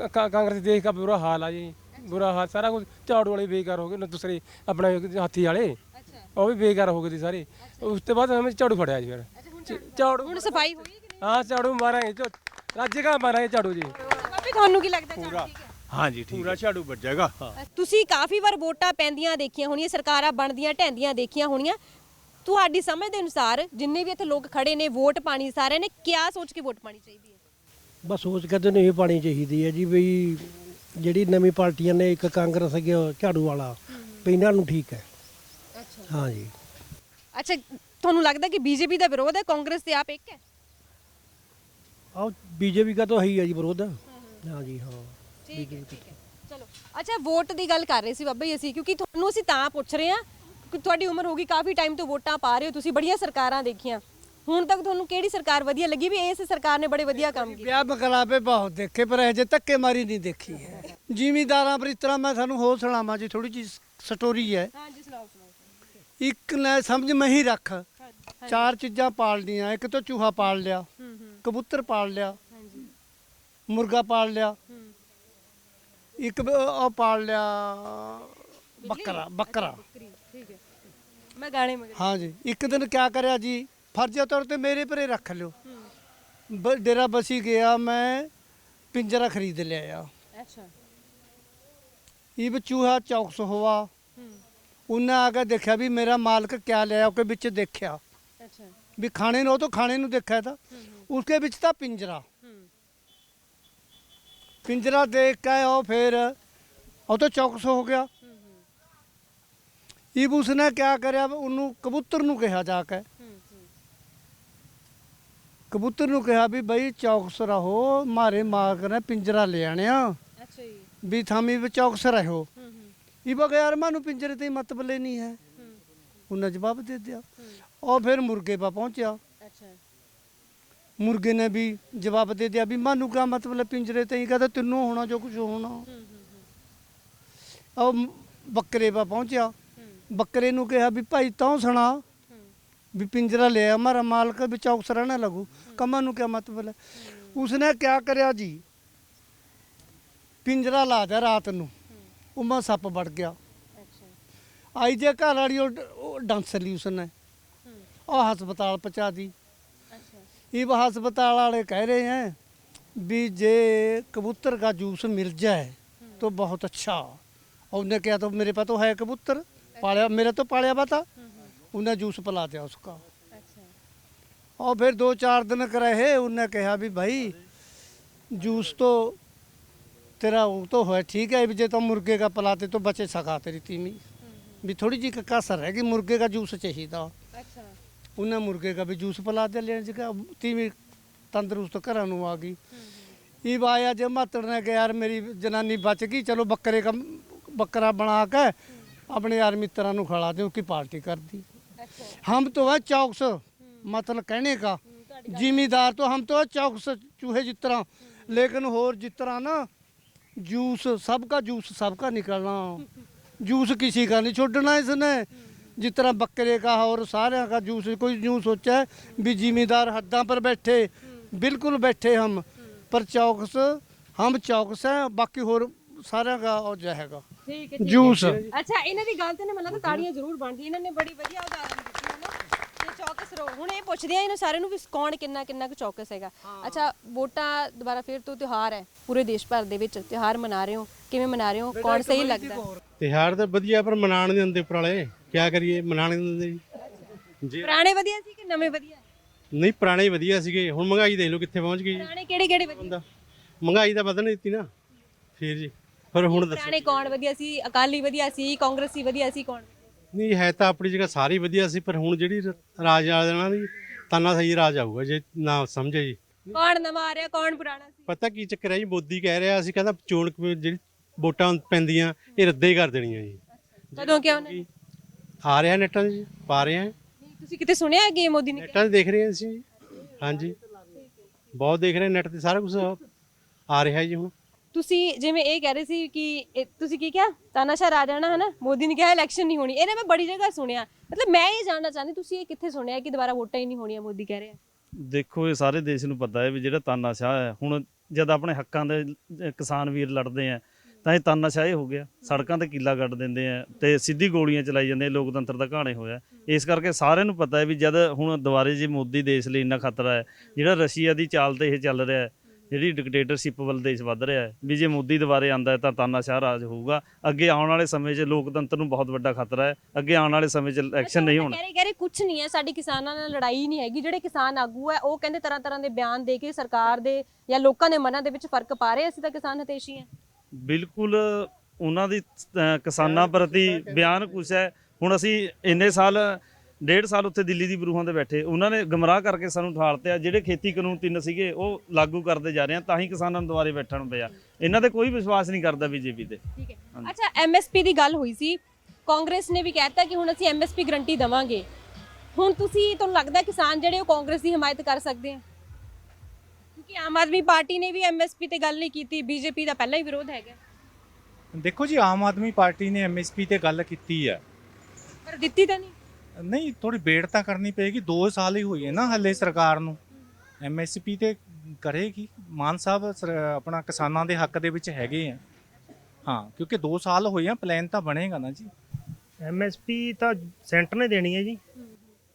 ਕਾਂਗਰਸ ਦੇਖ ਦਾ ਬੁਰਾ ਹਾਲ ਆ ਜੀ। ਬੁਰਾ ਹਾਲ ਸਾਰਾ ਕੁਝ ਝਾੜੂ ਵਾਲੇ ਬੇਕਾਰ ਹੋ ਗਏ ਨਾ ਦੂਸਰੇ ਆਪਣੇ ਹਾਥੀ ਵਾਲੇ। ਅੱਛਾ। ਉਹ ਵੀ ਬੇਕਾਰ ਹੋ ਗਏ ਸੀ ਸਾਰੇ। ਉਸ ਤੋਂ ਬਾਅਦ ਮੈਂ ਝਾੜੂ ਫੜਿਆ ਜੀ ਫਿਰ। ਝਾੜੂ ਹੁਣ ਸਫ਼ਾਈ ਹੋਈ ਕਿ ਨਹੀਂ? ਹਾਂ ਝਾੜੂ ਮਾਰਾਂਗੇ ਝੋ- ਰੱਜ ਕੇ ਮਾਰਾਂਗੇ ਝਾੜੂ ਜੀ। ਬਾਬੇ ਤੁਹਾਨੂੰ ਕੀ ਲੱਗਦਾ ਝਾੜੂ ਠੀਕ ਹੈ? ਹਾਂਜੀ ਠੀਕ ਪੂਰਾ ਝਾੜੂ ਵੱਜੇਗਾ। ਤੁਸੀਂ ਕਾਫੀ ਵਾਰ ਵੋਟਾਂ ਪੈਂਦੀਆਂ ਦੇਖੀਆਂ ਹੋਣੀਆਂ ਸਰਕਾਰਾਂ ਬਣਦੀਆਂ ਢਹਿੰਦੀਆਂ ਦੇਖੀਆਂ ਹੋਣੀਆਂ। ਤੁਹਾਡੀ ਸਮਝ ਦੇ ਅਨੁਸਾਰ ਜਿੰਨੇ ਵੀ ਇੱਥੇ ਲੋਕ ਖੜੇ ਨੇ ਵੋਟ ਪਾਣੀ ਸਾਰਿਆਂ ਨੇ ਕਿਆ ਸੋਚ ਕੇ ਵੋਟ ਪਾਣੀ ਚਾਹੀਦੀ ਹੈ? ਬਸ ਸੋਚ ਕੇ ਤੇ ਇਹ ਪਾਣੀ ਚਾਹੀਦੀ ਹੈ ਜੀ ਬਈ ਜਿਹੜੀ ਨਵੀਂ ਪਾਰਟੀਆਂ ਨੇ ਇੱਕ ਕਾਂਗਰਸ ਹੈਗੀ ਉਹ ਝਾੜੂ ਵਾਲਾ ਵੀ ਇਹਨਾਂ ਨੂੰ ਠੀਕ ਹੈ। ਅੱਛਾ। ਹਾਂ ਜੀ। ਅੱਛਾ ਤੁਹਾਨੂੰ ਲੱਗਦਾ ਕਿ ਬੀਜੇਪੀ ਦਾ ਵਿਰੋਧ ਹੈ ਕਾਂਗਰਸ ਤੇ ਆਪ ਇੱਕ ਹੈ? ਆਹ ਬੀਜੇਪੀ ਦਾ ਤਾਂ ਹੈ ਹੀ ਹੈ ਜੀ ਵਿਰੋਧ। ਹਾਂ ਜੀ ਹਾਂ। ਠੀਕ ਹੈ ਠੀਕ ਹੈ। ਚਲੋ। ਅੱਛਾ ਵੋਟ ਦੀ ਗੱਲ ਕਰ ਰਹੇ ਸੀ ਬਾਬਾ ਜੀ ਅਸੀਂ ਕਿਉਂਕਿ ਤੁਹਾਨੂੰ ਅਸੀਂ ਤਾਂ ਪੁੱਛ ਰਹੇ ਹਾਂ ਕਿ ਤੁਹਾਡੀ ਉਮਰ ਹੋ ਗਈ ਕਾਫੀ ਟਾਈਮ ਤੋਂ ਵੋਟਾਂ ਪਾ ਰਹੇ ਹੋ ਤੁਸੀਂ ਬੜੀਆਂ ਸਰਕਾਰਾਂ ਦੇਖੀਆਂ। ਹੁਣ ਤੱਕ ਤੁਹਾਨੂੰ ਕਿਹੜੀ ਸਰਕਾਰ ਵਧੀਆ ਲੱਗੀ ਵੀ ਇਸ ਸਰਕਾਰ ਨੇ ਬੜੇ ਵਧੀਆ ਕੰਮ ਕੀਤੇ? ਵਿਆਹ ਮਕਲਾਬੇ ਬਹੁਤ ਦੇਖੇ ਪਰ ਇਹ ਜੇ ਧੱਕੇ ਮਾਰੀ ਨਹੀਂ ਦੇਖੀ ਹੈ। ਜ਼ਿਮੀਦਾਰਾਂ ਪਰ ਇਸ ਤਰ੍ਹਾਂ ਮੈਂ ਤੁਹਾਨੂੰ ਹੋਰ ਸੁਣਾਵਾਂ ਜੀ ਥੋੜੀ ਜਿਹੀ ਸਟੋਰੀ ਹੈ। ਹਾਂਜੀ ਸੁਣਾਓ ਸੁਣਾਓ। ਇੱਕ ਨੇ ਸਮਝ ਮੈਂ ਹੀ ਰੱਖ। ਚਾਰ ਚੀਜ਼ਾਂ ਪਾਲਦੀਆਂ ਇੱਕ ਤਾਂ ਚੂਹਾ ਪਾਲ ਲਿਆ ਕਬੂਤਰ ਪਾਲ ਲਿਆ ਹਾਂਜੀ ਮੁਰਗਾ ਪਾਲ ਲਿਆ ਇੱਕ ਉਹ ਪਾਲ ਲਿਆ ਬੱਕਰਾ ਬੱਕਰਾ। ਬੱਕਰੀ ਠੀਕ ਹੈ। ਮੈਂ ਗਾਣੇ ਮਗਰ। ਹਾਂ ਜੀ ਇੱਕ ਦਿਨ ਕਿਆ ਕਰਿਆ ਜੀ? ਫਰਜ਼ੀ ਤੌਰ ਤੇ ਮੇਰੇ ਪਰੇ ਰੱਖ ਲਿਓ। ਡੇਰਾ ਬਸੀ ਗਿਆ ਮੈਂ ਪਿੰਜਰਾ ਖਰੀਦ ਲਿਆ ਆ। ਅੱਛਾ। ਇਹ ਵੀ ਚੂਹਾ ਚੌਕਸ ਹੋਆ। ਹੂੰ ਉਹਨੇ ਆ ਕੇ ਦੇਖਿਆ ਵੀ ਮੇਰਾ ਮਾਲਕ ਕਿਆ ਲਿਆ ਉਹਦੇ ਵਿੱਚ ਦੇਖਿਆ। ਅੱਛਾ। ਵੀ ਖਾਣੇ ਨੂੰ ਉਹ ਤੋਂ ਖਾਣੇ ਨੂੰ ਦੇਖਿਆ ਤਾਂ। ਉਸਕੇ ਵਿੱਚ ਤਾਂ ਪਿੰਜਰਾ। ਪਿੰਜਰਾ ਦੇਖ ਕੇ ਉਹ ਫੇਰ ਉਹ ਤੋਂ ਚੌਕਸ ਹੋ ਗਿਆ। ਇਹ ਉਸਨੇ ਕਿਆ ਕਰਿਆ ਉਹਨੂੰ ਕਬੂਤਰ ਨੂੰ ਕਿਹਾ ਜਾ ਕੇ। ਕਬੂਤਰ ਨੂੰ ਕਿਹਾ ਵੀ ਬਈ ਚੌਕਸ ਰਹੋ ਮਾਰੇ ਮਾਲਕ ਨੇ ਪਿੰਜਰਾ ਲੈ ਆਣਿਆ। ਅੱਛਾ ਜੀ। ਵੀ ਥਾਮੀ ਵੀ ਚੌਕਸ ਰਹੋ। ਹੂੰ ਹੂੰ। ਇਹ ਬਗਾ ਯਾਰ ਮਾਨੂੰ ਪਿੰਜਰੇ ਤੇ ਹੀ ਮਤਲਬ ਲੈਣੀ ਹੈ। ਉਹਨੇ ਜਵਾਬ ਦੇ ਦਿਆ ਉਹ ਫਿਰ ਮੁਰਗੇ ਪਾ ਪਹੁੰਚਿਆ। ਅੱਛਾ। ਮੁਰਗੇ ਨੇ ਵੀ ਜਵਾਬ ਦੇ ਦਿਆ ਵੀ ਮਾਨੂੰ ਕਾ ਮਤਲਬ ਪਿੰਜਰੇ ਤੇ? ਹੀ ਕਹਿੰਦਾ ਤੈਨੂੰ ਹੋਣਾ ਜੋ ਕੁਝ ਹੋਣਾ। ਹੂੰ ਹੂੰ ਉਹ ਬੱਕਰੇ ਪਾ ਪਹੁੰਚਿਆ। ਬੱਕਰੇ ਨੂੰ ਕਿਹਾ ਵੀ ਭਾਈ ਤੂੰ ਸੁਣਾ। ਵੀ ਪਿੰਜਰਾ ਲਿਆ ਹਮਾਰਾ ਮਾਲਕ ਵੀ ਚੌਕਸ ਰਹਿਣਾ ਲੱਗੂ ਕਮਾ ਨੂੰ ਕਿਆ ਮਤਲਬ ਹੈ ਉਸਨੇ ਕਿਆ ਕਰਿਆ ਜੀ ਪਿੰਜਰਾ ਲਾ ਦਿਆ ਰਾਤ ਨੂੰ ਉਮਾ ਸੱਪ ਵੜ ਗਿਆ ਅੱਛਾ ਆਈ ਜੇ ਘਰ ਵਾਲੀ ਉਹ ਡ- ਉਹ ਡਾਂਸ ਲਈ ਉਸਨੇ ਉਹ ਹਸਪਤਾਲ ਪਹੁੰਚਾ ਦੀ ਅੱਛਾ ਇਹ ਹਸਪਤਾਲ वाले कह रहे हैं भी जे कबूतर का जूस मिल जाए तो बहुत अच्छा और उन्हें क्या तो मेरे पास तो है कबूतर पालिया मेरा तो पालिया हुआ था उन्हें जूस पिला दिया उसका और फिर दो चार दिन रहे उनने कहा भी भाई जूस तो तेरा वो तो है ठीक है जे तो मुर्गे का पिलाते तो बचे सका तेरी तीमी भी थोड़ी जी कसर है कि मुर्गे का जूस चाहिए था उन्हें मुर्गे का भी जूस पिला दिया लेने का तीमी तंदरुस्त घर आ गई ईब आया जे मातड़ ने कहा यार मेरी जनानी बच गई चलो बकरे का बकरा बना के अपने यार मित्रा खिला दे उसकी पार्टी कर दी हम तो है चौकस मतलब कहने का जिम्मेदार तो हम तो है चौकस चूहे जिस तरह लेकिन और जिस तरह ना जूस सबका जूस सबका निकलना जूस किसी का नहीं छोड़ना इसने जिस तरह बकरे का और सारे का जूस कोई यूँ सोचा है भी जिम्मेदार हद्दा पर बैठे बिल्कुल बैठे हम पर चौकस हम चौकस हैं बाकी और सारे का और जाएगा ਠੀਕ ਹੈ ਠੀਕ ਹੈ। जूस ਅੱਛਾ ਇਹਨਾਂ ਦੀ ਗੱਲ ਤੇ ਨਾ ਮੈਨੂੰ ਲੱਗਦਾ ਤਾੜੀਆਂ ਜ਼ਰੂਰ ਬਣਦੀ ਇਹਨਾਂ ਨੇ ਬੜੀ ਵਧੀਆ ਉਦਾਹਰਨ ਦਿੱਤੀ ਹੈ ਨਾ ਰਹੋ ਹੁਣ ਇਹ ਪੁੱਛਦੇ ਆ ਇਹਨਾਂ ਸਾਰਿਆਂ ਨੂੰ ਵੀ ਕੌਣ ਕਿੰਨਾ ਕਿੰਨਾ ਕੁ ਚੌਕਸ ਹੈਗਾ। ਅੱਛਾ ਵੋਟਾਂ ਦੁਬਾਰਾ ਫਿਰ ਤੋਂ ਤਿਉਹਾਰ ਹੈ ਪੂਰੇ ਦੇਸ਼ ਭਰ ਦੇ ਵਿੱਚ ਤਿਉਹਾਰ ਮਨਾ ਰਹੇ ਹੋ ਕਿਵੇਂ ਮਨਾ ਰਹੇ ਹੋ ਕੌਣ ਸਹੀ ਲੱਗਦਾ? ਤਿਹਾੜ ਤਾਂ ਵਧੀਆ ਪਰ ਮਨਾਣ ਨਹੀਂ ਦਿੰਦੇ ਪੁਰਾਣੇ ਕੀ ਕਰੀਏ ਮਨਾਣ ਨਹੀਂ ਦਿੰਦੇ ਜੀ। ਪੁਰਾਣੇ ਵਧੀਆ ਸੀ ਕਿ ਨਵੇਂ ਵਧੀਆ? ਨਹੀਂ ਪੁਰਾਣੇ ਹੀ ਵਧੀਆ ਸੀਗੇ। ਹੁਣ ਮਹਿੰਗਾਈ ਦੇਖ ਲਓ ਕਿੱਥੇ ਪਹੁੰਚ ਗਈ। ਪੁਰਾਣੇ ਕਿਹੜੇ ਕਿਹੜੇ ਵਧੀਆ? ਮਹਿੰਗਾਈ ਤਾਂ ਵਧਣ ਦਿੱਤੀ ਨਾ। ਫੇਰ ਜੀ ਪਰ ਹੁਣ ਦੱਸੋ। ਪੁਰਾਣੇ ਕੌਣ ਵਧੀਆ ਸੀ? ਅਕਾਲੀ ਵਧੀਆ ਸੀ ਕਾਂਗਰਸੀ ਵਧੀਆ ਸੀ ਕੌਣ? ਨਹੀਂ ਹੈ ਤਾਂ ਆਪਣੀ ਜਗ੍ਹਾ ਸਾਰੀ ਵਧੀਆ ਸੀ ਪਰ ਹੁਣ ਜਿਹੜੀ ਰਾਜ ਵਾਲੇ ਨਾਲ ਦੀ ਤਾਨਾ ਸਹੀ ਰਾਜ ਆਊਗਾ ਜੇ ਨਾ ਸਮਝੇ ਜੀ। ਕੌਣ ਨਵਾਂ ਆ ਰਿਹਾ ਕੌਣ ਪੁਰਾਣਾ ਸੀ? ਪਤਾ ਕੀ ਚੱਕਰ ਹੈ ਜੀ ਮੋਦੀ ਕਹਿ ਰਿਹਾ ਸੀ ਕਹਿੰਦਾ ਚੋਣ ਕਮੀ- ਜਿਹੜੀ ਵੋਟਾਂ ਪੈਂਦੀਆਂ ਇਹ ਰੱਦੇ ਕਰ ਦੇਣੀਆਂ ਜੀ। ਕਦੋਂ ਕਿਹਾ ਉਹਨੇ? ਆ ਰਿਹਾ ਨੈਟਾਂ 'ਚ ਜੀ, ਪਾ ਰਹੇ ਆ ਨਹੀਂ, ਤੁਸੀਂ ਕਿਤੇ ਸੁਣਿਆ ਕਿ ਮੋਦੀ ਨੇ ਕਿਹਾ? ਨੈਟਾਂ 'ਤੇ ਦੇਖ ਰਹੇ ਹਾਂ ਅਸੀਂ ਜੀ। ਹਾਂਜੀ। ਬਹੁਤ ਦੇਖ ਰਹੇ ਨੈਟ ਤੇ ਸਾਰਾ ਕੁਝ ਆ ਰਿਹਾ ਜੀ ਹੁਣ। ਤੁਸੀਂ ਜਿਵੇਂ ਇਹ ਕਹਿ ਰਹੇ ਸੀ ਕਿ ਇਹ- ਤੁਸੀਂ ਕੀ ਕਿਹਾ? ਤਾਨਾਸ਼ਾਹ ਆ ਜਾਣਾ ਹੈ ਨਾ ਮੋਦੀ ਨੇ ਕਿਹਾ ਇਲੈਕਸ਼ਨ ਨਹੀਂ ਹੋਣੀ। ਇਹਨੇ ਮੈਂ ਬੜੀ ਜਗ੍ਹਾ ਸੁਣਿਆ। ਮਤਲਬ ਮੈਂ ਇਹ ਜਾਣਨਾ ਚਾਹੁੰਦੀ ਤੁਸੀਂ ਇਹ ਕਿੱਥੇ ਸੁਣਿਆ ਕਿ ਦੁਬਾਰਾ ਵੋਟਾਂ ਹੀ ਨਹੀਂ ਹੋਣੀਆਂ ਮੋਦੀ ਕਹਿ ਰਿਹਾ? ਦੇਖੋ ਇਹ ਸਾਰੇ ਦੇਸ਼ ਨੂੰ ਪਤਾ ਹੈ ਵੀ ਜਿਹੜਾ ਤਾਨਾਸ਼ਾਹ ਹੈ ਹੁਣ ਜਦ ਆਪਣੇ ਹੱਕਾਂ ਦੇ ਅਹ, ਕਿਸਾਨ ਵੀਰ ਲੜਦੇ ਆ ਤਾਂ ਇਹ ਤਾਨਾਸ਼ਾਹ ਹੀ ਹੋ ਗਿਆ। ਸੜਕਾਂ ਤੇ ਕੀਲਾ ਕੱਢ ਦਿੰਦੇ ਆ ਤੇ ਸਿੱਧੀ ਗੋਲੀਆਂ ਚਲਾਈ ਜਾਂਦੇ ਆ, ਲੋਕਤੰਤਰ ਦਾ ਘਾਣੇ ਹੋਇਆ। ਇਸ ਕਰਕੇ ਸਾਰਿਆਂ ਨੂੰ ਪਤਾ ਹੈ ਵੀ ਜਦ ਹੁਣ ਦੁਬਾਰੇ ਜੇ ਮੋਦੀ ਦੇਸ਼ ਲਈ ਇੰਨਾ ਖਤਰਾ ਹੈ ਜਿਹੜਾ ਰਸ਼ੀਆ ਦੀ ਚਾਲ ਤੇ ਇਹ ਚੱਲ ਰਿਹਾ ਹੈ ਜਿਹੜੀ ਡਿਕਟੇਟਰਸ਼ਿਪ ਵੱਲ ਦੇਸ਼ ਵੱਧ ਰਿਹਾ ਹੈ ਵੀ ਜੇ ਮੋਦੀ ਦੁਬਾਰੇ ਆਂਦਾ ਹੈ ਤਾਂ ਤਾਨਾਸ਼ਾਹ ਰਾਜ ਹੋਊਗਾ। ਅੱਗੇ ਆਉਣ ਵਾਲੇ ਸਮੇਂ 'ਚ ਲੋਕਤੰਤਰ ਨੂੰ ਬਹੁਤ ਵੱਡਾ ਖਤਰਾ ਹੈ। ਅੱਗੇ ਆਉਣ ਵਾਲੇ ਸਮੇਂ 'ਚ ਇਲੈਕਸ਼ਨ ਨਹੀਂ ਹੋਣਾ। ਕਹਿ ਰਹੇ ਕੁਝ ਨਹੀਂ ਹੈ ਸਾਡੀ ਕਿਸਾਨਾਂ ਨਾਲ ਲੜਾਈ ਨਹੀਂ ਹੈਗੀ। ਜਿਹੜੇ ਕਿਸਾਨ ਆਗੂ ਹੈ ਉਹ ਕਹਿੰਦੇ ਤਰ੍ਹਾਂ ਤਰ੍ਹਾਂ ਦੇ ਬਿਆਨ ਦੇ ਕੇ ਸਰਕਾਰ ਦੇ ਜਾਂ ਲੋਕਾਂ ਦੇ ਮਨਾਂ ਦੇ ਵਿੱਚ ਫ਼ਰਕ ਪਾ ਰਹੇ ਅਸੀਂ ਤਾਂ ਕਿਸਾਨ ਹਤੇਸ਼ੀ ਹਾਂ। ਬਿਲਕੁਲ ਉਹਨਾਂ ਦੀ ਕਿਸਾਨਾਂ ਪ੍ਰਤੀ ਬਿਆਨ ਕੁਛ ਹੈ। ਹੁਣ ਅਸੀਂ ਇੰਨੇ ਸਾਲ ਡੇਢ ਸਾਲ ਉੱਥੇ ਦਿੱਲੀ ਦੀ ਬਰੂਹਾਂ ਤੇ ਬੈਠੇ। ਉਹਨਾਂ ਨੇ ਗਮਰਾਹ ਕਰਕੇ ਸਾਨੂੰ ਠਾਲਤੇ ਆ। ਜਿਹੜੇ ਖੇਤੀ ਕਾਨੂੰਨ ਤਿੰਨ ਸੀਗੇ ਉਹ ਲਾਗੂ ਕਰਦੇ ਜਾ ਰਹੇ ਆ ਤਾਂ ਹੀ ਕਿਸਾਨਾਂ ਨੂੰ ਦੁਬਾਰੇ ਬੈਠਣ ਪਿਆ ਇਹਨਾਂ ਤੇ ਕੋਈ ਵਿਸ਼ਵਾਸ ਨਹੀਂ ਕਰਦਾ ਬੀਜੇਪੀ ਤੇ। ਠੀਕ ਹੈ। ਅੱਛਾ ਐਮਐਸਪੀ ਦੀ ਗੱਲ ਹੋਈ ਸੀ। ਕਾਂਗਰਸ ਨੇ ਵੀ ਕਹਿਤਾ ਕਿ ਹੁਣ ਅਸੀਂ ਐਮਐਸਪੀ ਗਰੰਟੀ ਦਵਾਂਗੇ। ਹੁਣ ਤੁਸੀਂ ਤੁਹਾਨੂੰ ਲੱਗਦਾ ਕਿਸਾਨ ਜਿਹੜੇ ਉਹ ਕਾਂਗਰਸ ਦੀ ਹਮਾਇਤ ਕਰ ਸਕਦੇ ਆ? ਕਿਉਂਕਿ ਆਮ ਆਦਮੀ ਪਾਰਟੀ ਨੇ ਵੀ ਐਮਐਸਪੀ ਤੇ ਗੱਲ ਨਹੀਂ ਕੀਤੀ। ਬੀਜੇਪੀ ਦਾ ਪਹਿਲਾਂ ਹੀ ਵਿਰੋਧ ਹੈਗਾ। ਦੇਖੋ ਜੀ ਆਮ ਆਦਮੀ ਪਾਰਟੀ ਨੇ ਐਮਐਸਪੀ ਤੇ ਗੱਲ ਕੀਤੀ ਹੈ ਪਰ ਦਿੱਤੀ ਤਾਂ ਨਹੀਂ। ਨਹੀਂ ਥੋੜੀ ਵੇਟ ਤਾਂ ਕਰਨੀ ਪਏਗੀ 2 ਸਾਲ ਹੀ ਹੋਈ ਹੈ ਨਾ ਹੱਲੇ ਸਰਕਾਰ ਨੂੰ। ਐਮਐਸਪੀ ਤੇ ਕਰੇਗੀ ਮਾਨ ਸਾਹਿਬ ਸਰ- ਆਪਣਾ ਕਿਸਾਨਾਂ ਦੇ ਹੱਕ ਦੇ ਵਿੱਚ ਹੈਗੇ ਆ। ਹਾਂ ਕਿਉਂਕਿ 2 ਸਾਲ ਹੋਏ ਆ ਪਲਾਨ ਤਾਂ ਬਣੇਗਾ ਨਾ ਜੀ। ਐਮਐਸਪੀ ਤਾਂ ਸੈਂਟਰ ਨੇ ਦੇਣੀ ਹੈ ਜੀ।